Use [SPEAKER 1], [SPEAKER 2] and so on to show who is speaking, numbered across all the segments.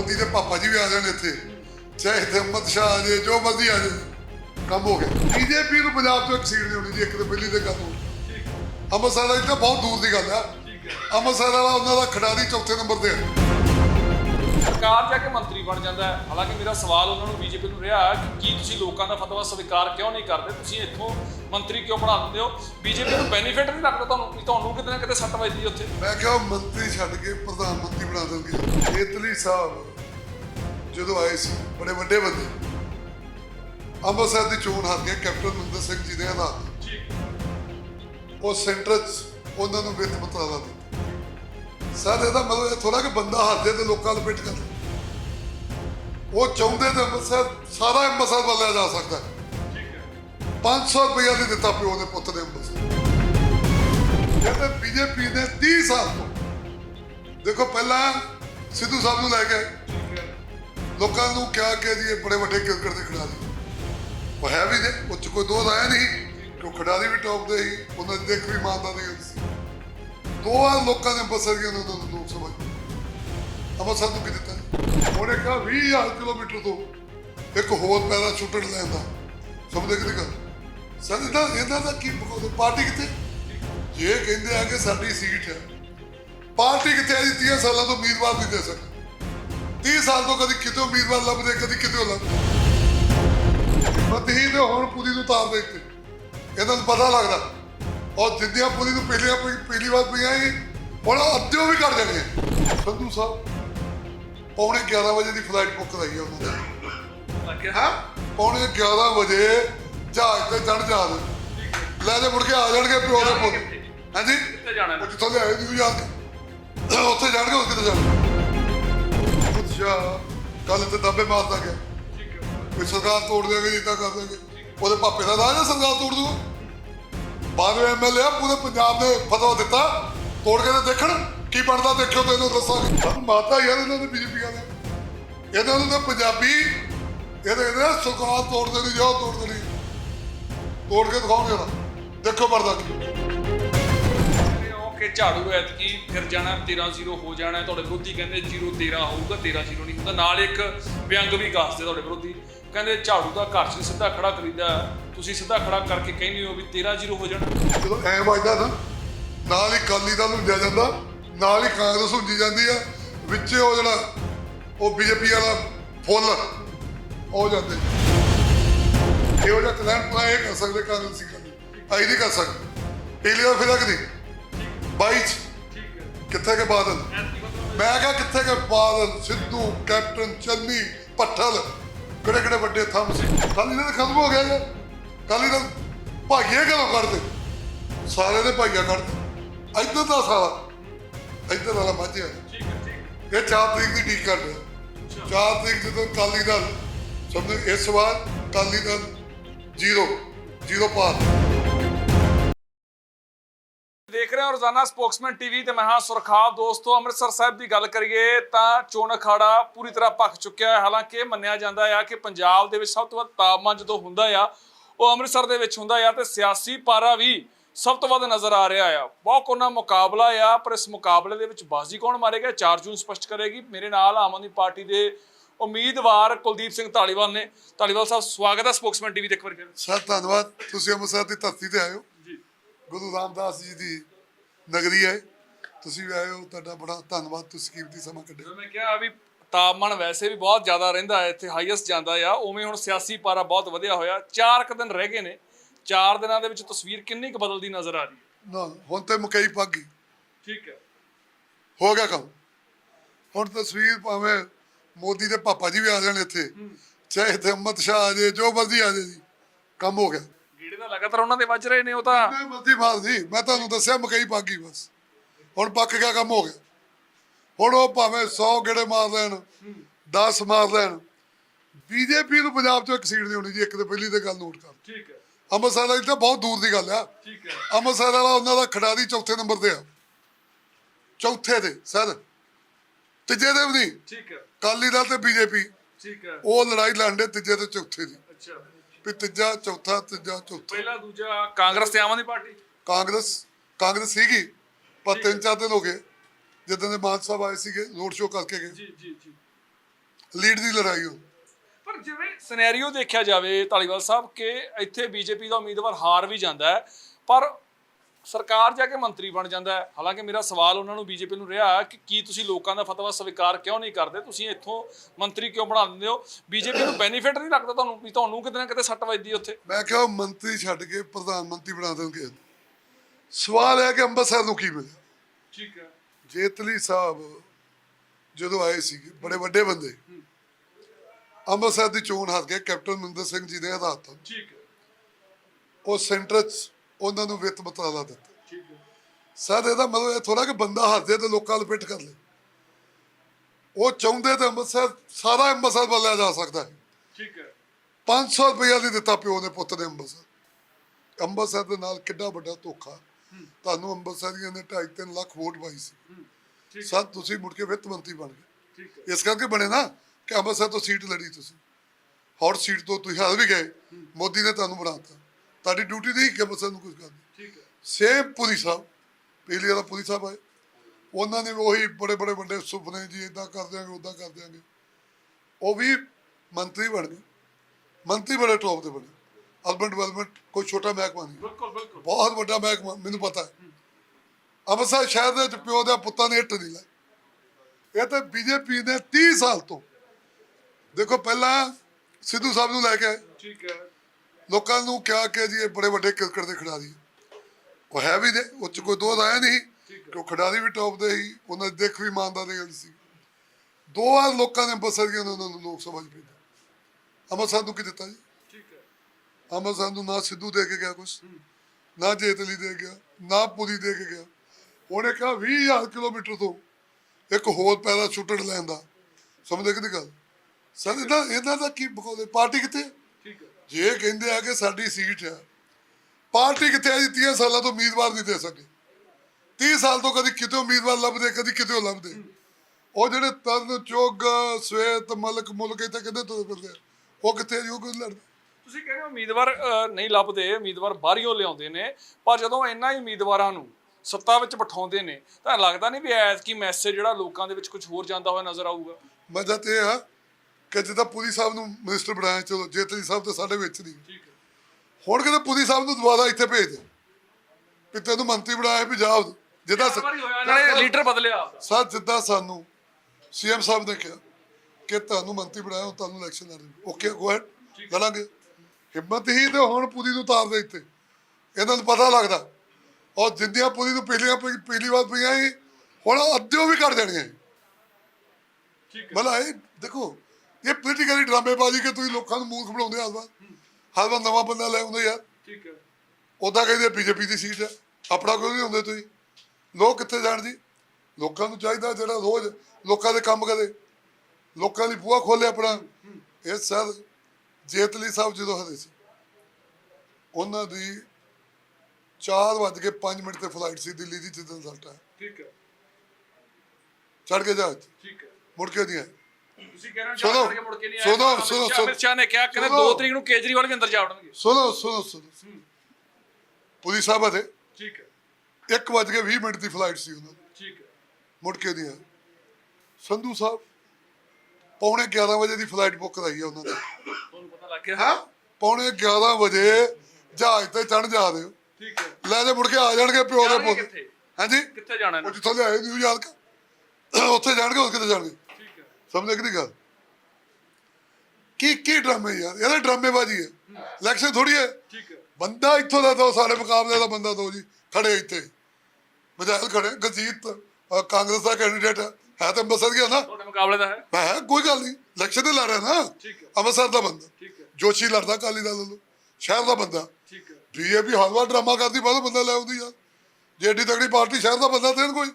[SPEAKER 1] ਮੋਦੀ ਦੇ ਪਾਪਾ ਜੀ ਵੀ ਆ ਜਾਣ ਇੱਥੇ। ਚਾਹੇ ਤੇ ਅਹਿਮਦ ਸ਼ਾਹ ਆ ਜੇ ਜੋ ਮਰਜ਼ੀ ਆ ਜੇ ਕੰਮ ਹੋ ਗਿਆ। ਬੀਜੇਪੀ ਨੂੰ ਪੰਜਾਬ ਤੋਂ ਇੱਕ ਸੀਟ ਨਹੀਂ ਹੋਣੀ ਜੀ ਇੱਕ ਤੇ ਪਹਿਲੀ ਤੇ ਗੱਲ ਹੋ ਅੰਮ੍ਰਿਤਸਰ ਵਾਲੀ ਤਾਂ ਬਹੁਤ ਦੂਰ ਦੀ ਗੱਲ ਆ। ਅੰਮ੍ਰਿਤਸਰ ਵਾਲਾ ਉਹਨਾਂ ਦਾ ਖਿਡਾਰੀ ਚੌਥੇ ਨੰਬਰ ਤੇ ਆ।
[SPEAKER 2] ਸਰਕਾਰ ਜਾ ਕੇ ਮੰਤਰੀ ਬਣ ਜਾਂਦਾ ਹੈ। ਹਾਲਾਂਕਿ ਮੇਰਾ ਸਵਾਲ ਉਹਨਾਂ ਨੂੰ ਬੀਜੇਪੀ ਨੂੰ ਰਿਹਾ ਕਿ ਕੀ ਤੁਸੀਂ ਲੋਕਾਂ ਦਾ ਫਤਵਾ ਸਵੀਕਾਰ ਕਿਉਂ ਨਹੀਂ ਕਰਦੇ? ਤੁਸੀਂ ਇੱਥੋਂ ਮੰਤਰੀ ਕਿਉਂ ਬਣਾ ਦਿੰਦੇ ਹੋ? ਬੀਜੇਪੀ ਨੂੰ ਬੈਨੀਫਿਟ ਨਹੀਂ ਲੱਗਦਾ ਤੁਹਾਨੂੰ? ਕਿ ਤੁਹਾਨੂੰ ਕਿਤੇ ਨਾ ਕਿਤੇ ਸੱਟ ਵੱਜਦੀ ਉੱਥੇ।
[SPEAKER 1] ਮੈਂ ਕਿਹਾ ਮੰਤਰੀ ਛੱਡ ਕੇ ਪ੍ਰਧਾਨ ਮੰਤਰੀ ਬਣਾ ਦੇਣਗੇ। ਏਤਲੀ ਸਾਹਿਬ। ਜਦੋਂ ਆਏ ਸੀ, ਬੜੇ ਵੱਡੇ ਬੰਦੇ। ਅੰਮ੍ਰਿਤਸਰ ਦੀ ਚੋਣ ਹਾਰ ਗਿਆ ਕੈਪਟਨ ਮਨਿੰਦਰ ਸਿੰਘ ਜੀ ਦੇ ਹਾਲਾਤ ਉਹ ਸੈਂਟਰ 'ਚ ਉਹਨਾਂ ਨੂੰ ਵਿੱਤ ਬਤਾਲਾ ਦਿੱਤਾ। ਸਰ, ਇਹਦਾ ਮਤਲਬ ਇਹ ਥੋੜਾ ਕਿ ਬੰਦਾ ਹਾਰਦੇ ਤੇ ਲੋਕਾਂ ਨੂੰ ਪਿੱਟ ਕਰ ਉਹ ਚਾਹੁੰਦੇ ਤੇ ਅੰਮ੍ਰਿਤਸਰ, ਸਾਰਾ ਅੰਮ੍ਰਿਤਸਰ ਬਦਲਿਆ ਜਾ ਸਕਦਾ ਹੈ। 500 ਰੁਪਇਆ ਦੇ ਦਿੱਤਾ ਪਿਓ ਦੇ ਪੁੱਤ ਨੇ ਅੰਮ੍ਰਿਤਸਰ। ਕਹਿੰਦੇ ਬੀਜੇਪੀ ਨੇ 30 ਸਾਲ ਤੋਂ, ਦੇਖੋ ਪਹਿਲਾਂ ਸਿੱਧੂ ਸਾਹਿਬ ਨੂੰ ਲੈ ਕੇ ਲੋਕਾਂ ਨੂੰ ਕਿਹਾ ਕਿ ਜੀ ਇਹ ਬੜੇ ਵੱਡੇ ਕ੍ਰਿਕਟ ਦੇ ਖਿਡਾਰੀ। ਉਹ ਹੈ ਵੀ ਨੇ ਉਹ 'ਚ ਕੋਈ ਦੋਧ ਆਇਆ ਨਹੀਂ ਕਿ ਉਹ ਖਿਡਾਰੀ ਵੀ ਟੌਪ ਦੇ ਹੀ ਉਹਨਾਂ ਦੀ ਦੇਖ ਵੀ ਮਾਨਤਾ ਨਹੀਂ ਹੁੰਦੀ ਲੋਕਾਂ ਨੇ ਬਸਰ ਗਿਆ ਉਹਨਾਂ ਨੂੰ ਲੋਕ ਸਭਾ 'ਚ। ਅੰਮ੍ਰਿਤਸਰ ਨੂੰ ਕੀ ਦਿੱਤਾ। ਉਹਨੇ ਕਿਹਾ 20000 ਕਿਲੋਮੀਟਰ ਤੋਂ ਇੱਕ ਹੋਰ ਪੈਰਾ ਛੁੱਟਣ ਲੈਂਦਾ ਸਮਝਦੇ ਕਿ ਗੱਲ? ਸਰ ਇਹਨਾਂ ਦਾ ਕੀ ਬਕਵਾਸ ਪਾਰਟੀ ਕਿੱਥੇ? ਜੇ ਕਹਿੰਦੇ ਆ ਕਿ ਸਾਡੀ ਸੀਟ ਹੈ, ਪਾਰਟੀ ਕਿੱਥੇ ਹੈ ਜੀ 30 ਸਾਲਾਂ ਤੋਂ ਉਮੀਦਵਾਰ ਨਹੀਂ ਦੇ ਸਕਦਾ। 30 ਸਾਲ ਤੋਂ ਕਦੀ ਕਿਤੇ ਉਮੀਦਵਾਰ ਲੱਭਦੇ ਕਦੀ ਕਿਤੇ ਲੱਭਦੇ। ਮਤਹੀ ਤੇ ਹੁਣ ਪੁਲੀ ਨੂੰ ਤਾਰ ਦੇ ਇੱਥੇ ਇਹਨਾਂ ਨੂੰ ਪਤਾ ਲੱਗਦਾ। ਔਰ ਜਿੰਦੀਆਂ ਪੁਲੀ ਨੂੰ ਪਹਿਲੀਆਂ ਪਹਿ- ਪਹਿਲੀ ਵਾਰ ਪਈਆਂ ਸੀ ਹੁਣ ਅੱਧਿਓ ਵੀ ਕਰ ਜਾਣਗੇ ਸੰਧੂ ਸਾਹਿਬ ਪੌਣੇ 11 ਵਜੇ ਦੀ ਫਲਾਈਟ ਬੁੱਕ ਕਰਾਈ ਹੈ ਉਹਨਾਂ ਨੇ। ਹਾਂ? ਪੌਣੇ 11 ਵਜੇ ਜਹਾਜ਼ ਤੇ ਚੜ ਜਾਣ ਲੈ ਜੇ ਮੁੜ ਕੇ ਆ ਜਾਣਗੇ ਪਿਓ ਦੇ ਪੁੱਤ। ਹਾਂਜੀ?
[SPEAKER 2] ਕਿੱਥੇ ਜਾਣਾ
[SPEAKER 1] ਉੱਥੇ ਜਾਣਗੇ ਕਿਤੇ ਜਾਣਗੇ ਅੱਛਾ ਕੱਲ ਤੇ ਦੱਬੇ ਮਾਰਦਾ ਗਿਆ
[SPEAKER 2] ਠੀਕ ਹੈ
[SPEAKER 1] ਕੋਈ ਸਰਕਾਰ ਤੋੜ ਦੇਵੇ ਜਿੱਦਾਂ ਕਰ ਦੇਗੇ ਉਹਦੇ ਪਾਪੇ ਦਾ ਰਾਜ ਸਰਕਾਰ ਤੋੜ ਦੂਗਾ ਬਾਰੇ ਐਮਐਲਏ ਆ ਪੂਰੇ ਪੰਜਾਬ ਨੇ ਫਤਵਾ ਦਿੱਤਾ। ਤੋੜ ਕੇ ਤੇ ਦੇਖਣ ਕੀ ਬਣਦਾ, ਦੇਖਿਓ ਤੇ ਇਹਨੂੰ ਦੱਸਾਂਗੇ। ਸਾਨੂੰ ਮਾਤਾ ਯਾਰ ਇਹਨਾਂ ਦੇ ਬੀਜੇਪੀ ਵਾਲੇ ਇਹਨਾਂ ਨੂੰ ਤਾਂ ਪੰਜਾਬੀ, ਇਹਦੇ ਕਹਿੰਦੇ ਸਰਕਾਰ ਤੋੜ ਦੇਣੀ ਜਾਓ ਤੋੜ ਦੇਣੀ। ਤੋੜ ਕੇ ਦਿਖਾਉਣਗੇ ਨਾ। ਦੇਖੋ ਬਣਦਾ ਕੀ।
[SPEAKER 2] ਕਿ ਝਾੜੂ ਐਤਕੀ ਫਿਰ ਜਾਣਾ 13-0 ਹੋ ਜਾਣਾ, ਤੁਹਾਡੇ ਵਿਰੋਧੀ ਕਹਿੰਦੇ 0-13 ਹੋਊਗਾ 13-0 ਨਹੀਂ ਹੁੰਦਾ। ਨਾਲ ਇੱਕ ਵਿਅੰਗ ਵੀ ਕਾਸਦੇ ਤੁਹਾਡੇ ਵਿਰੋਧੀ। ਕਹਿੰਦੇ ਝਾੜੂ ਦਾ ਘਰ 'ਚ ਸਿੱਧਾ ਖੜਾ ਕਰੀਦਾ। ਤੁਸੀਂ ਸਿੱਧਾ ਖੜਾ ਕਰਕੇ ਕਹਿੰਦੇ ਹੋ ਵੀ 13-0 ਹੋ ਜਾਣਾ।
[SPEAKER 1] ਜਦੋਂ ਐ ਵੱਜਦਾ ਨਾ, ਨਾਲ ਹੀ ਕਾਲੀ ਦਲ ਹੁੰਜਿਆ ਜਾਂਦਾ, ਨਾਲ ਹੀ ਕਾਂਗਰਸ ਹੁੰਜੀ ਜਾਂਦੀ ਆ, ਵਿੱਚੇ ਉਹ ਜਿਹੜਾ ਉਹ ਬੀਜੇਪੀ ਵਾਲਾ ਫੁੱਲ ਹੋ ਜਾਂਦੇ। ਇਹੋ ਜਿਹਾ ਟੈਲੈਂਟ ਪਾ ਕਰ ਸਕਦੇ ਕਾਂਗਰਸੀ ਕਾਲੀ ਆਈ ਨਹੀਂ ਕਰ ਸਕਦੇ। ਪਹਿਲੀ ਵਾਰ ਫਿਰ ਕਦੀ 22 ਚ ਕਿੱਥੇ ਕੇ ਬਾਦਲ? ਮੈਂ ਕਿਹਾ ਕਿੱਥੇ ਕੇ ਬਾਦਲ? ਸਿੱਧੂ, ਕੈਪਟਨ, ਚੰਨੀ ਪੱਠਲ ਕਿਹੜੇ ਕਿਹੜੇ ਵੱਡੇ ਥੰਮ ਸੀ? ਕਾਲੀ ਨੇ ਖਤਮ ਹੋ ਗਿਆ ਯਾਰ ਕਾਲੀ ਦਾ ਭਾਈਏ ਕਦੋਂ ਕਰਦੇ? ਸਾਰੇ ਦੇ ਭਾਈਆ ਕੱਢਦੇ ਇੱਧਰ ਦਾ ਸਾਰਾ ਇੱਧਰ ਵਾਲਾ ਮਾਝੇ ਇਹ 4 ਤਰੀਕ ਦੀ ਡੀਕ ਕਰਦੇ 4 ਤਰੀਕ ਜਦੋਂ ਕਾਲੀ ਦਲ, ਸਮਝੋ ਇਸ ਵਾਰ ਕਾਲੀ ਦਲ ਜ਼ੀਰੋ ਜ਼ੀਰੋ ਪਾਰ।
[SPEAKER 2] ਰਹੇ ਹੋ ਰੋਜ਼ਾਨਾ ਸਪੋਕਸਮੈਨ ਟੀਵੀ ਤੇ ਮੈਂ ਹਾਂ ਸੁਰਖਾਬ ਦੋਸਤੋ ਅੰਮ੍ਰਿਤਸਰ ਸਾਹਿਬ ਦੀ ਗੱਲ ਕਰੀਏ ਤਾਂ ਚੋਣ ਅਖਾੜਾ ਪੂਰੀ ਤਰ੍ਹਾਂ ਭਖ ਚੁੱਕਿਆ ਹੈ। ਹਾਲਾਂਕਿ ਮੰਨਿਆ ਜਾਂਦਾ ਆ ਕਿ ਪੰਜਾਬ ਦੇ ਵਿੱਚ ਸਭ ਤੋਂ ਵੱਧ ਤਾਪਮਾਨ ਜਦੋਂ ਹੁੰਦਾ ਆ ਉਹ ਅੰਮ੍ਰਿਤਸਰ ਦੇ ਵਿੱਚ ਹੁੰਦਾ ਆ ਤੇ ਸਿਆਸੀ ਪਾਰਾ ਵੀ ਸਭ ਤੋਂ ਵੱਧ ਨਜ਼ਰ ਆ ਰਿਹਾ ਆ। ਬਹੁਤ ਕੋਨਾ ਮੁਕਾਬਲਾ ਆ ਪਰ ਇਸ ਮੁਕਾਬਲੇ ਦੇ ਵਿੱਚ ਬਾਜ਼ੀ ਕੌਣ ਮਾਰੇਗਾ? 4 ਜੂਨ ਸਪਸ਼ਟ ਕਰੇਗੀ। ਮੇਰੇ ਨਾਲ ਆਮ ਆਦਮੀ ਪਾਰਟੀ ਦੇ ਉਮੀਦਵਾਰ ਕੁਲਦੀਪ ਸਿੰਘ ਢਾਲੀਵਾਲ ਨੇ। ਢਾਲੀਵਾਲ ਸਾਹਿਬ ਸਵਾਗਤ ਹੈ ਸਪੋਕਸਮੈਨ ਟੀਵੀ ਤੇ ਇੱਕ ਵਾਰ ਫਿਰ।
[SPEAKER 1] ਸਰ ਧੰਨਵਾਦ। ਤੁਸੀਂ ਅੰਮ੍ਰਿਤਸਰ ਦੀ ਧਰਤੀ ਤੇ ਆਏ ਹੋ।
[SPEAKER 2] ਜੀ।
[SPEAKER 1] ਗੁਰੂ ਰਾਮਦਾਸ ਜੀ ਦੀ ਨਗਰੀ ਹੈ। ਤੁਸੀਂ ਵੀ ਆਏ ਹੋ ਤੁਹਾਡਾ ਬੜਾ ਧੰਨਵਾਦ ਤੁਸੀਂ ਕੀਮਤੀ ਸਮਾਂ ਕੱਢਿਆ।
[SPEAKER 2] ਮੈਂ ਕਿਹਾ ਵੀ ਤਾਪਮਾਨ ਵੈਸੇ ਵੀ ਬਹੁਤ ਜ਼ਿਆਦਾ ਰਹਿੰਦਾ ਹੈ ਇੱਥੇ ਹਾਈਐਸਟ ਜਾਂਦਾ ਆ। ਉਵੇਂ ਹੁਣ ਸਿਆਸੀ ਪਾਰਾ ਬਹੁਤ ਵਧਿਆ ਹੋਇਆ। ਚਾਰ ਕੁ ਦਿਨ ਰਹਿ ਗਏ ਨੇ। ਚਾਰ ਦਿਨਾਂ ਦੇ ਵਿੱਚ ਤਸਵੀਰ ਕਿੰਨੀ ਕੁ ਬਦਲਦੀ ਨਜ਼ਰ ਆ ਰਹੀ ਹੈ?
[SPEAKER 1] ਨਾ ਹੁਣ ਤੇ ਮਕਈ ਪੱਕ ਗਈ।
[SPEAKER 2] ਠੀਕ ਹੈ।
[SPEAKER 1] ਹੋ ਗਿਆ ਕੰਮ। ਹੁਣ ਤਸਵੀਰ ਭਾਵੇਂ ਮੋਦੀ ਦੇ ਪਾਪਾ ਜੀ ਵੀ ਆ ਜਾਣ ਇੱਥੇ ਚਾਹੇ ਤੇ ਅਹਿਮਦ ਸ਼ਾਹ ਆ ਜੇ ਜੋ ਮਰਜ਼ੀ ਆ ਜੇ ਜੀ। ਕੰਮ ਹੋ ਗਿਆ।
[SPEAKER 2] ਗੀੜੇ ਦਾ ਲਗਾਤਾਰ ਉਹਨਾਂ ਦੇ ਵੱਜ ਰਹੇ ਨੇ ਉਹ ਤਾਂ
[SPEAKER 1] ਮੈਂ ਮਾਰ ਸੀ ਮੈਂ ਤੁਹਾਨੂੰ ਦੱਸਿਆ ਮਕਈ ਪੱਕ ਬਸ। ਹੁਣ ਪੱਕ ਗਿਆ ਕੰਮ ਹੋ ਗਿਆ। ਹੁਣ ਉਹ ਭਾਵੇਂ 100 ਗੇੜੇ ਮਾਰ ਲੈਣ 10 ਮਾਰ ਲੈਣ ਬੀਜੇਪੀ ਨੂੰ ਪੰਜਾਬ 'ਚੋਂ ਇੱਕ ਸੀਟ ਨਹੀਂ ਹੋਣੀ ਜੀ ਇੱਕ ਤੇ ਪਹਿਲੀ ਤੇ ਗੱਲ ਨੋਟ ਕਰ।
[SPEAKER 2] ਠੀਕ ਹੈ।
[SPEAKER 1] ਅੰਮ੍ਰਿਤਸਰ ਵਾਲੀ ਤਾਂ ਬਹੁਤ ਦੂਰ ਦੀ ਗੱਲ ਆ।
[SPEAKER 2] ਠੀਕ ਹੈ।
[SPEAKER 1] ਅੰਮ੍ਰਿਤਸਰ ਵਾਲਾ ਉਹਨਾਂ ਦਾ ਖਿਡਾਰੀ ਚੌਥੇ ਨੰਬਰ ਤੇ ਆ। ਚੌਥੇ ਤੇ ਸਰ। ਤੀਜੇ ਦੇ ਵੀ ਨਹੀਂ।
[SPEAKER 2] ਠੀਕ ਹੈ।
[SPEAKER 1] ਕਾਲੀ ਦਲ ਤੇ ਬੀਜੇਪੀ
[SPEAKER 2] ਠੀਕ ਹੈ।
[SPEAKER 1] ਉਹ ਲੜਾਈ ਲੜਦੇ ਤੀਜੇ ਤੇ ਚੌਥੇ ਦੀ।
[SPEAKER 2] ਅੱਛਾ।
[SPEAKER 1] ਵੀ ਤੀਜਾ ਚੌਥਾ ਤੀਜਾ ਚੌਥਾ।
[SPEAKER 2] ਪਹਿਲਾ ਦੂਜਾ ਕਾਂਗਰਸ ਤੇ ਆਮ ਆਦਮੀ ਪਾਰਟੀ?
[SPEAKER 1] ਕਾਂਗਰਸ ਕਾਂਗਰਸ ਸੀਗੀ ਪਰ ਤਿੰਨ ਚਾਰ ਦਿਨ ਹੋ ਗਏ। ਜਦੋਂ ਦੇ ਮਾਨ ਸਾਹਿਬ ਆਏ ਸੀਗੇ ਰੋਡ ਸ਼ੋਅ ਕਰਕੇ ਗਏ।
[SPEAKER 2] ਜੀ ਜੀ ਜੀ।
[SPEAKER 1] ਲੀਡ ਦੀ ਲੜਾਈ ਹੋ।
[SPEAKER 2] ਪਰ ਜਿਵੇਂ ਸਿਨੈਰੀਓ ਦੇਖਿਆ ਜਾਵੇ ਧਾਲੀਵਾਲ ਸਾਹਿਬ ਕਿ ਇੱਥੇ ਬੀਜੇਪੀ ਦਾ ਉਮੀਦਵਾਰ ਹਾਰ ਵੀ ਜਾਂਦਾ ਹੈ ਪਰ ਸਰਕਾਰ ਜਾ ਕੇ ਮੰਤਰੀ ਬਣ ਜਾਂਦਾ ਹੈ। ਹਾਲਾਂਕਿ ਮੇਰਾ ਸਵਾਲ ਉਹਨਾਂ ਨੂੰ ਬੀਜੇਪੀ ਨੂੰ ਰਿਹਾ ਕਿ ਕੀ ਤੁਸੀਂ ਲੋਕਾਂ ਦਾ ਫਤਵਾ ਸਵੀਕਾਰ ਕਿਉਂ ਨਹੀਂ ਕਰਦੇ? ਤੁਸੀਂ ਇੱਥੋਂ ਮੰਤਰੀ ਕਿਉਂ ਬਣਾ ਦਿੰਦੇ ਹੋ? ਬੀਜੇਪੀ ਨੂੰ ਬੈਨੀਫਿਟ ਨਹੀਂ ਲੱਗਦਾ ਤੁਹਾਨੂੰ ਵੀ ਤੁਹਾਨੂੰ ਕਿਤੇ ਨਾ ਕਿਤੇ ਸੱਟ ਵੱਜਦੀ ਉੱਥੇ।
[SPEAKER 1] ਮੈਂ ਕਿਹਾ ਮੰਤਰੀ ਛੱਡ ਕੇ ਪ੍ਰਧਾਨ ਮੰਤਰੀ ਬਣਾ ਦੇਣਗੇ। ਸਵਾਲ ਹੈ ਕਿ ਅੰਮ੍ਰਿਤਸਰ ਨੂੰ ਕੀ ਮਿਲਿਆ?
[SPEAKER 2] ਠੀਕ ਹੈ।
[SPEAKER 1] ਜੇਤਲੀ ਸਾਹਿਬ ਜਦੋਂ ਆਏ ਸੀਗੇ ਬੜੇ ਵੱਡੇ ਬੰਦੇ। ਅੰਮ੍ਰਿਤਸਰ ਦੀ ਚੋਣ ਹਾਰ ਗਏ ਕੈਪਟਨ ਮਨਿੰਦਰ ਸਿੰਘ ਜੀ ਦੇ ਹਦਾਇਤਾਂ
[SPEAKER 2] ਠੀਕ ਹੈ।
[SPEAKER 1] ਉਹ ਸੈਂਟਰ ਉਹਨਾਂ ਨੂੰ ਵਿੱਤ ਬਤਾਲਾ ਦਿੱਤਾ।
[SPEAKER 2] ਠੀਕ ਹੈ।
[SPEAKER 1] ਸਰ ਇਹਦਾ ਮਤਲਬ ਇਹ ਥੋੜਾ ਕਿ ਬੰਦਾ ਹੱਸਦੇ ਤੇ ਲੋਕਾਂ ਨੂੰ ਪਿੱਠ ਕਰ ਲੇ। ਉਹ ਚਾਹੁੰਦੇ ਤੇ ਅੰਮ੍ਰਿਤਸਰ ਸਾਰਾ ਅੰਮ੍ਰਿਤਸਰ ਬਦਲਿਆ ਜਾ ਸਕਦਾ ਹੈ।
[SPEAKER 2] ਠੀਕ ਹੈ।
[SPEAKER 1] 500 ਰੁਪਇਆ ਨਹੀਂ ਦਿੱਤਾ ਪਿਓ ਨੇ ਪੁੱਤ ਨੇ ਅੰਮ੍ਰਿਤਸਰ। ਅੰਮ੍ਰਿਤਸਰ ਦੇ ਨਾਲ ਕਿੱਡਾ ਵੱਡਾ ਧੋਖਾ। ਤੁਹਾਨੂੰ ਅੰਮ੍ਰਿਤਸਰੀਆਂ ਨੇ 2.5 ਲੱਖ ਵੋਟ ਪਾਈ ਸੀ। ਸਰ ਤੁਸੀਂ ਮੁੜ ਕੇ ਵਿੱਤ ਮੰਤਰੀ ਬਣ ਗਏ। ਇਸ ਕਰਕੇ ਬਣੇ ਨਾ ਕਿ ਅੰਮ੍ਰਿਤਸਰ ਤੋਂ ਸੀਟ ਲੜੀ ਤੁਸੀਂ। ਹੌਟ ਸੀਟ ਤੋਂ ਤੁਸੀਂ ਹਾਰ ਵੀ ਗਏ। ਮੋਦੀ ਨੇ ਤੁਹਾਨੂੰ ਬਣਾਤਾ ਤੁਹਾਡੀ ਡਿਊਟੀ ਨਹੀਂ ਕਿ ਅੰਮ੍ਰਿਤਸਰ ਨੂੰ ਕੁਝ ਕਰਨੀ?
[SPEAKER 2] ਠੀਕ ਹੈ।
[SPEAKER 1] ਸੇਮ ਪੁਰੀ ਸਾਹਿਬ ਪਹਿਲੀ ਵਾਲਾ ਪੁਰੀ ਸਾਹਿਬ ਆਏ। ਉਹਨਾਂ ਨੇ ਉਹੀ ਬੜੇ ਬੜੇ ਵੱਡੇ ਸੁਪਨੇ ਜੀ ਇਦਾਂ ਕਰ ਦਿਆਂਗੇ ਉਦਾਂ ਕਰ ਦਿਆਂਗੇ। ਉਹ ਵੀ ਮੰਤਰੀ ਬਣ ਗਏ। ਮੰਤਰੀ ਬੜੇ ਟੌਪ ਤੇ ਬਣੇ। ਅਰਬਨ ਡਿਵੈਲਪਮੈਂਟ ਕੋਈ ਛੋਟਾ ਮਹਿਕਮਾ ਨਹੀਂ।
[SPEAKER 2] ਬਿਲਕੁਲ ਬਿਲਕੁਲ।
[SPEAKER 1] ਬਹੁਤ ਵੱਡਾ ਮਹਿਕਮਾ ਮੈਨੂੰ ਪਤਾ ਹੈ। ਅੰਮ੍ਰਿਤਸਰ ਸ਼ਹਿਰ ਦੇ ਵਿੱਚ ਪਿਓ ਦੇ ਪੁੱਤਾਂ ਨੇ ਇੱਟ ਨਹੀਂ ਲਾਈ। ਇਹ ਤਾਂ ਬੀਜੇਪੀ ਨੇ 30 ਸਾਲ ਤੋਂ। ਦੇਖੋ ਪਹਿਲਾਂ ਸਿੱਧੂ ਸਾਹਿਬ ਨੂੰ ਲੈ ਕੇ ਆਏ।
[SPEAKER 2] ਠੀਕ ਹੈ।
[SPEAKER 1] ਲੋਕਾਂ ਨੂੰ ਕਿਹਾ ਕਿ ਜੀ ਇਹ ਬੜੇ ਵੱਡੇ ਕ੍ਰਿਕਟ ਦੇ ਖਿਡਾਰੀ। ਉਹ ਹੈ ਵੀ ਉਹ ਚ ਕੋਈ ਦੋ ਆਇਆ ਨਹੀਂ ਕਿ ਉਹ ਖਿਡਾਰੀ ਵੀ ਟੌਪ ਦੇ ਹੀ ਉਹਨਾਂ ਦੀ ਦੇਖ ਵੀ ਇਮਾਨਦਾਰੀ ਵਾਲੀ ਸੀ। ਦੋ ਵਾਰ ਲੋਕਾਂ ਨੇ ਬਸਰੀਆਂ ਨੇ ਉਹਨਾਂ ਨੂੰ ਲੋਕ ਸਭਾ 'ਚ ਭੇਜਿਆ। ਅੰਮ੍ਰਿਤਸਰ ਨੂੰ ਕੀ ਦਿੱਤਾ ਜੀ?
[SPEAKER 2] ਠੀਕ ਹੈ।
[SPEAKER 1] ਅੰਮ੍ਰਿਤਸਰ ਨੂੰ ਨਾ ਸਿੱਧੂ ਦੇ ਕੇ ਗਿਆ ਕੁਛ ਨਾ ਜੇਤਲੀ ਦੇ ਗਿਆ ਨਾ ਪੁਰੀ ਦੇ ਕੇ ਗਿਆ। ਉਹਨੇ ਕਿਹਾ 20000 ਕਿਲੋਮੀਟਰ ਤੋਂ ਇੱਕ ਹੋਰ ਪੈਰਾ ਸ਼ੂਟਰ ਲੈਣ ਦਾ। ਸਮਝਦੇ ਕਿ ਗੱਲ? ਸਰ ਇਹਨਾਂ ਇਹਨਾਂ ਦਾ ਕੀ ਬਕੌਲੇ? ਪਾਰਟੀ ਕਿੱਥੇ ਜੇ ਕਹਿੰਦੇ ਆ ਕਿ ਸਾਡੀ ਸੀਟ ਆ ਪਾਰਟੀ ਕਿੱਥੇ ਆ ਜੀ 30 ਸਾਲਾਂ ਤੋਂ ਉਮੀਦਵਾਰ ਨਹੀਂ ਦੇ ਸਕੇ? 30 ਸਾਲ ਤੋਂ ਕਦੀ ਕਿਤੇ ਉਮੀਦਵਾਰ ਲੱਭਦੇ ਕਦੀ ਕਿਤੇ ਲੱਭਦੇ। ਉਹ ਜਿਹੜੇ ਤਰਨ ਚੋਗ ਸਵੇਤ ਮਲਕ ਮੁਲਕ ਇੱਥੇ ਕਿਤੇ ਤੋਂ ਫਿਰਦੇ ਉਹ ਕਿੱਥੇ ਕੋਈ ਲੜਦੇ?
[SPEAKER 2] ਤੁਸੀਂ ਕਹਿੰਦੇ ਉਮੀਦਵਾਰ ਨਹੀਂ ਲੱਭਦੇ ਉਮੀਦਵਾਰ ਬਾਹਰੋਂ ਲਿਆਉਂਦੇ ਨੇ ਪਰ ਜਦੋਂ ਇੰਨਾ ਹੀ ਉਮੀਦਵਾਰਾਂ ਨੂੰ ਸੱਤਾ ਵਿੱਚ ਬਿਠਾਉਂਦੇ ਨੇ ਤਾਂ ਲੱਗਦਾ ਨਹੀਂ ਵੀ ਐਸ ਕੀ ਮੈਸੇਜ ਜਿਹੜਾ ਲੋਕਾਂ ਦੇ ਵਿੱਚ ਕੁਝ ਹੋਰ ਜਾਂਦਾ ਹੋਇਆ ਨਜ਼ਰ ਆਊਗਾ?
[SPEAKER 1] ਤੇ ਇਹ ਆ ਕਿ ਜਿੱਦਾਂ ਪੁਰੀ ਸਾਹਿਬ ਨੂੰ ਮਿਨਿਸਟਰ ਬਣਾਇਆ ਚਲੋ ਜੇਤਲੀ ਸਾਹਿਬ ਤੇ ਸਾਡੇ ਵਿੱਚ ਨਹੀਂ। ਹੁਣ ਕਿਤੇ ਪੁਰੀ ਸਾਹਿਬ ਨੂੰ ਦੁਬਾਰਾ ਇੱਥੇ ਭੇਜ ਦੇ ਵੀ ਤੈਨੂੰ ਮੰਤਰੀ ਬਣਾਇਆ ਜਾ ਜਿੱਦਾਂ ਸ-
[SPEAKER 2] ਵਾਰੀ ਹੋਇਆ ਇਹਨਾਂ ਨੇ ਲੀਡਰ ਬਦਲਿਆ
[SPEAKER 1] ਸਰ ਜਿੱਦਾਂ ਸਾਨੂੰ ਸੀਐਮ ਸਾਹਿਬ ਨੇ ਕਿਹਾ ਕਿ ਤੁਹਾਨੂੰ ਮੰਤਰੀ ਬਣਾਇਆ ਤੁਹਾਨੂੰ ਇਲੈਕਸ਼ਨ ਲੜਨੀ। ਓਕੇ ਗੋ ਹੈਡ ਲੜਾਂਗੇ। ਹਿੰਮਤ ਹੀ ਤੇ ਹੁਣ ਪੂਰੀ ਨੂੰ ਉਤਾਰ ਦੇ ਇੱਥੇ। ਇਹਨਾਂ ਨੂੰ ਪਤਾ ਲੱਗਦਾ। ਔਰ ਜਿੰਦੀਆਂ ਪੂਰੀ ਨੂੰ ਪਹਿਲੀਆਂ ਪਹਿ- ਪਹਿਲੀ ਵਾਰ ਪਈਆਂ ਹੁਣ ਅੱਧਿਓ ਵੀ ਕੱਢ ਦੇਣੀਆਂ ਸੀ।
[SPEAKER 2] ਠੀਕ ਹੈ।
[SPEAKER 1] ਇਹ ਦੇਖੋ ਇਹ ਪੋਲੀਟੀਕਲੀ ਡਰਾਮੇਬਾਜ਼ੀ ਕਿ ਤੁਸੀਂ ਲੋਕਾਂ ਨੂੰ ਮੂਰਖ ਬਣਾਉਂਦੇ ਹਰ ਵਾਰ ਹਰ ਵਾਰ ਨਵਾਂ ਬੰਦਾ ਲੈ ਆਉਂਦੇ ਯਾਰ
[SPEAKER 2] ਠੀਕ ਹੈ।
[SPEAKER 1] ਉਦਾਂ ਕਹਿੰਦੇ ਬੀਜੇਪੀ ਦੀ ਸੀਟ ਹੈ। ਆਪਣਾ ਕੋਈ ਨਹੀਂ ਹੁੰਦੇ ਤੁਸੀਂ। ਲੋਕ ਕਿੱਥੇ ਜਾਣ ਜੀ? ਲੋਕਾਂ ਨੂੰ ਚਾਹੀਦਾ ਜਿਹੜਾ ਰੋਜ਼ ਲੋਕਾਂ ਦੇ ਕੰਮ ਕਰੇ। ਲੋਕਾਂ ਦੀ ਬੂਹਾ ਖੋਲੇ ਆਪਣਾ। ਇਹ ਸਰ ਜੇਤਲੀ ਸਾਹਿਬ ਜਦੋਂ ਹਦੇ ਸੀ ਉਹਨਾਂ ਦੀ 4 ਵੱਜ ਕੇ 5 ਮਿੰਟ ਤੇ ਫਲਾਈਟ ਸੀ ਦਿੱਲੀ ਦੀ ਜਦੋਂ ਰਿਜ਼ਲਟ ਆਇਆ।
[SPEAKER 2] ਠੀਕ ਹੈ।
[SPEAKER 1] ਚੜ ਕੇ 'ਚ,
[SPEAKER 2] ਠੀਕ ਹੈ।
[SPEAKER 1] ਮੁੜ ਕੇ ਨਹੀਂ ਆਏ
[SPEAKER 2] ਤੁਸੀਂ ਕਹਿ ਰਹੇ ਹੋ
[SPEAKER 1] ਸੁਣੋ,
[SPEAKER 2] ਚਾਰ ਕਰਕੇ ਮੁੜ ਕੇ ਨਹੀਂ ਆਏ
[SPEAKER 1] ਸੁਣੋ, ਸੁਣੋ,
[SPEAKER 2] ਅਮਿਤ ਸ਼ਾਹ ਨੇ ਕਿਹਾ ਕਹਿੰਦੇ
[SPEAKER 1] ਸੁਣੋ।
[SPEAKER 2] 2 ਤਰੀਕ ਨੂੰ ਕੇਜਰੀਵਾਲ ਵੀ ਅੰਦਰ ਜਾ ਵੜਨਗੇ
[SPEAKER 1] ਸੁਣੋ ਸੁਣੋ ਸੁਣੋ। ਪੁਲਿਸ ਸਾਹਿਬ ਹਦੇ
[SPEAKER 2] ਠੀਕ ਹੈ।
[SPEAKER 1] 1 ਵੱਜ ਕੇ 20 ਮਿੰਟ ਦੀ ਫਲਾਈਟ ਸੀ ਉਹਨਾਂ ਦੀ।
[SPEAKER 2] ਠੀਕ ਹੈ।
[SPEAKER 1] ਮੁੜ ਕੇ ਆਏ। ਸੰਧੂ ਸਾਹਿਬ ਪੌਣੇ 11 ਵਜੇ ਦੀ ਫਲਾਈਟ ਬੁੱਕ ਕਰਾਈ ਆ ਉਹਨਾਂ ਨੇ।
[SPEAKER 2] ਤੁਹਾਨੂੰ ਪਤਾ ਲੱਗ ਗਿਆ?
[SPEAKER 1] ਹਾਂ? ਪੌਣੇ 11 ਵਜੇ ਜਹਾਜ਼ ਤੇ ਚੜ ਜਾ ਦਿਓ
[SPEAKER 2] ਠੀਕ ਹੈ।
[SPEAKER 1] ਲੈ ਜੇ ਮੁੜ ਕੇ ਆ ਜਾਣਗੇ ਪਿਓ ਦੇ
[SPEAKER 2] ਜਾਣਗੇ
[SPEAKER 1] ਪੁੱਤ।
[SPEAKER 2] ਕਿੱਥੇ?
[SPEAKER 1] ਹਾਂਜੀ?
[SPEAKER 2] ਕਿੱਥੇ ਜਾਣਾ
[SPEAKER 1] ਉਹ
[SPEAKER 2] ਇਹਨਾਂ
[SPEAKER 1] ਜਿੱਥੋਂ ਲਿਆਏ ਨਿਊਯਾਰਕ ਉੱਥੇ ਜਾਣਗੇ ਹੋਰ ਕਿਤੇ ਜਾਣਗੇ?
[SPEAKER 2] ਹੈ
[SPEAKER 1] ਸਮਝੇ ਕਿ ਨਹੀਂ ਗੱਲ? ਕੀ ਕੀ ਡਰਾਮੇ ਯਾਰ? ਇਹਦਾ ਡਰਾਮੇਬਾਜ਼ੀ ਹੈ। ਇਲੈਕਸ਼ਨ ਥੋੜੀ ਹੈ।
[SPEAKER 2] ਠੀਕ ਹੈ।
[SPEAKER 1] ਬੰਦਾ ਇੱਥੋਂ ਦਾ ਦੋ ਸਾਰੇ ਮੁਕਾਬਲੇ ਦਾ ਬੰਦਾ ਦੋ ਜੀ ਖੜੇ ਇੱਥੇ। ਬਜਾਇਲ ਖੜੇ ਗਜੀਤ ਕਾਂਗਰਸ ਦਾ ਕੈਂਡੀਡੇਟ ਹੈ। ਹੈ ਤਾਂ ਅੰਮ੍ਰਿਤਸਰ ਗਿਆ ਨਾ।
[SPEAKER 2] ਤੁਹਾਡੇ ਮੁਕਾਬਲੇ ਦਾ ਹੈ।
[SPEAKER 1] ਮੈਂ ਕੋਈ ਗੱਲ ਨਹੀਂ। ਇਲੈਕਸ਼ਨ ਤੇ ਲੜ ਰਿਹਾ ਨਾ।
[SPEAKER 2] ਠੀਕ ਹੈ।
[SPEAKER 1] ਅੰਮ੍ਰਿਤਸਰ ਦਾ ਬੰਦਾ।
[SPEAKER 2] ਠੀਕ ਹੈ।
[SPEAKER 1] ਜੋਸ਼ੀ ਲੜਦਾ ਕਾਲੀ ਦਲ ਵੱਲੋਂ। ਸ਼ਹਿਰ ਦਾ ਬੰਦਾ।
[SPEAKER 2] ਠੀਕ ਹੈ।
[SPEAKER 1] ਬੀਜੇਪੀ ਹਰ ਵਾਰ ਡਰਾਮਾ ਕਰਦੀ ਬਾਅਦ ਬੰਦਾ ਲੈ ਆਉਂਦੀ ਆ। ਜੇ ਏਡੀ ਤਗੜੀ ਪਾਰਟੀ ਸ਼ਹਿਰ ਦਾ ਬੰਦਾ ਦੇਣ ਕੋਈ।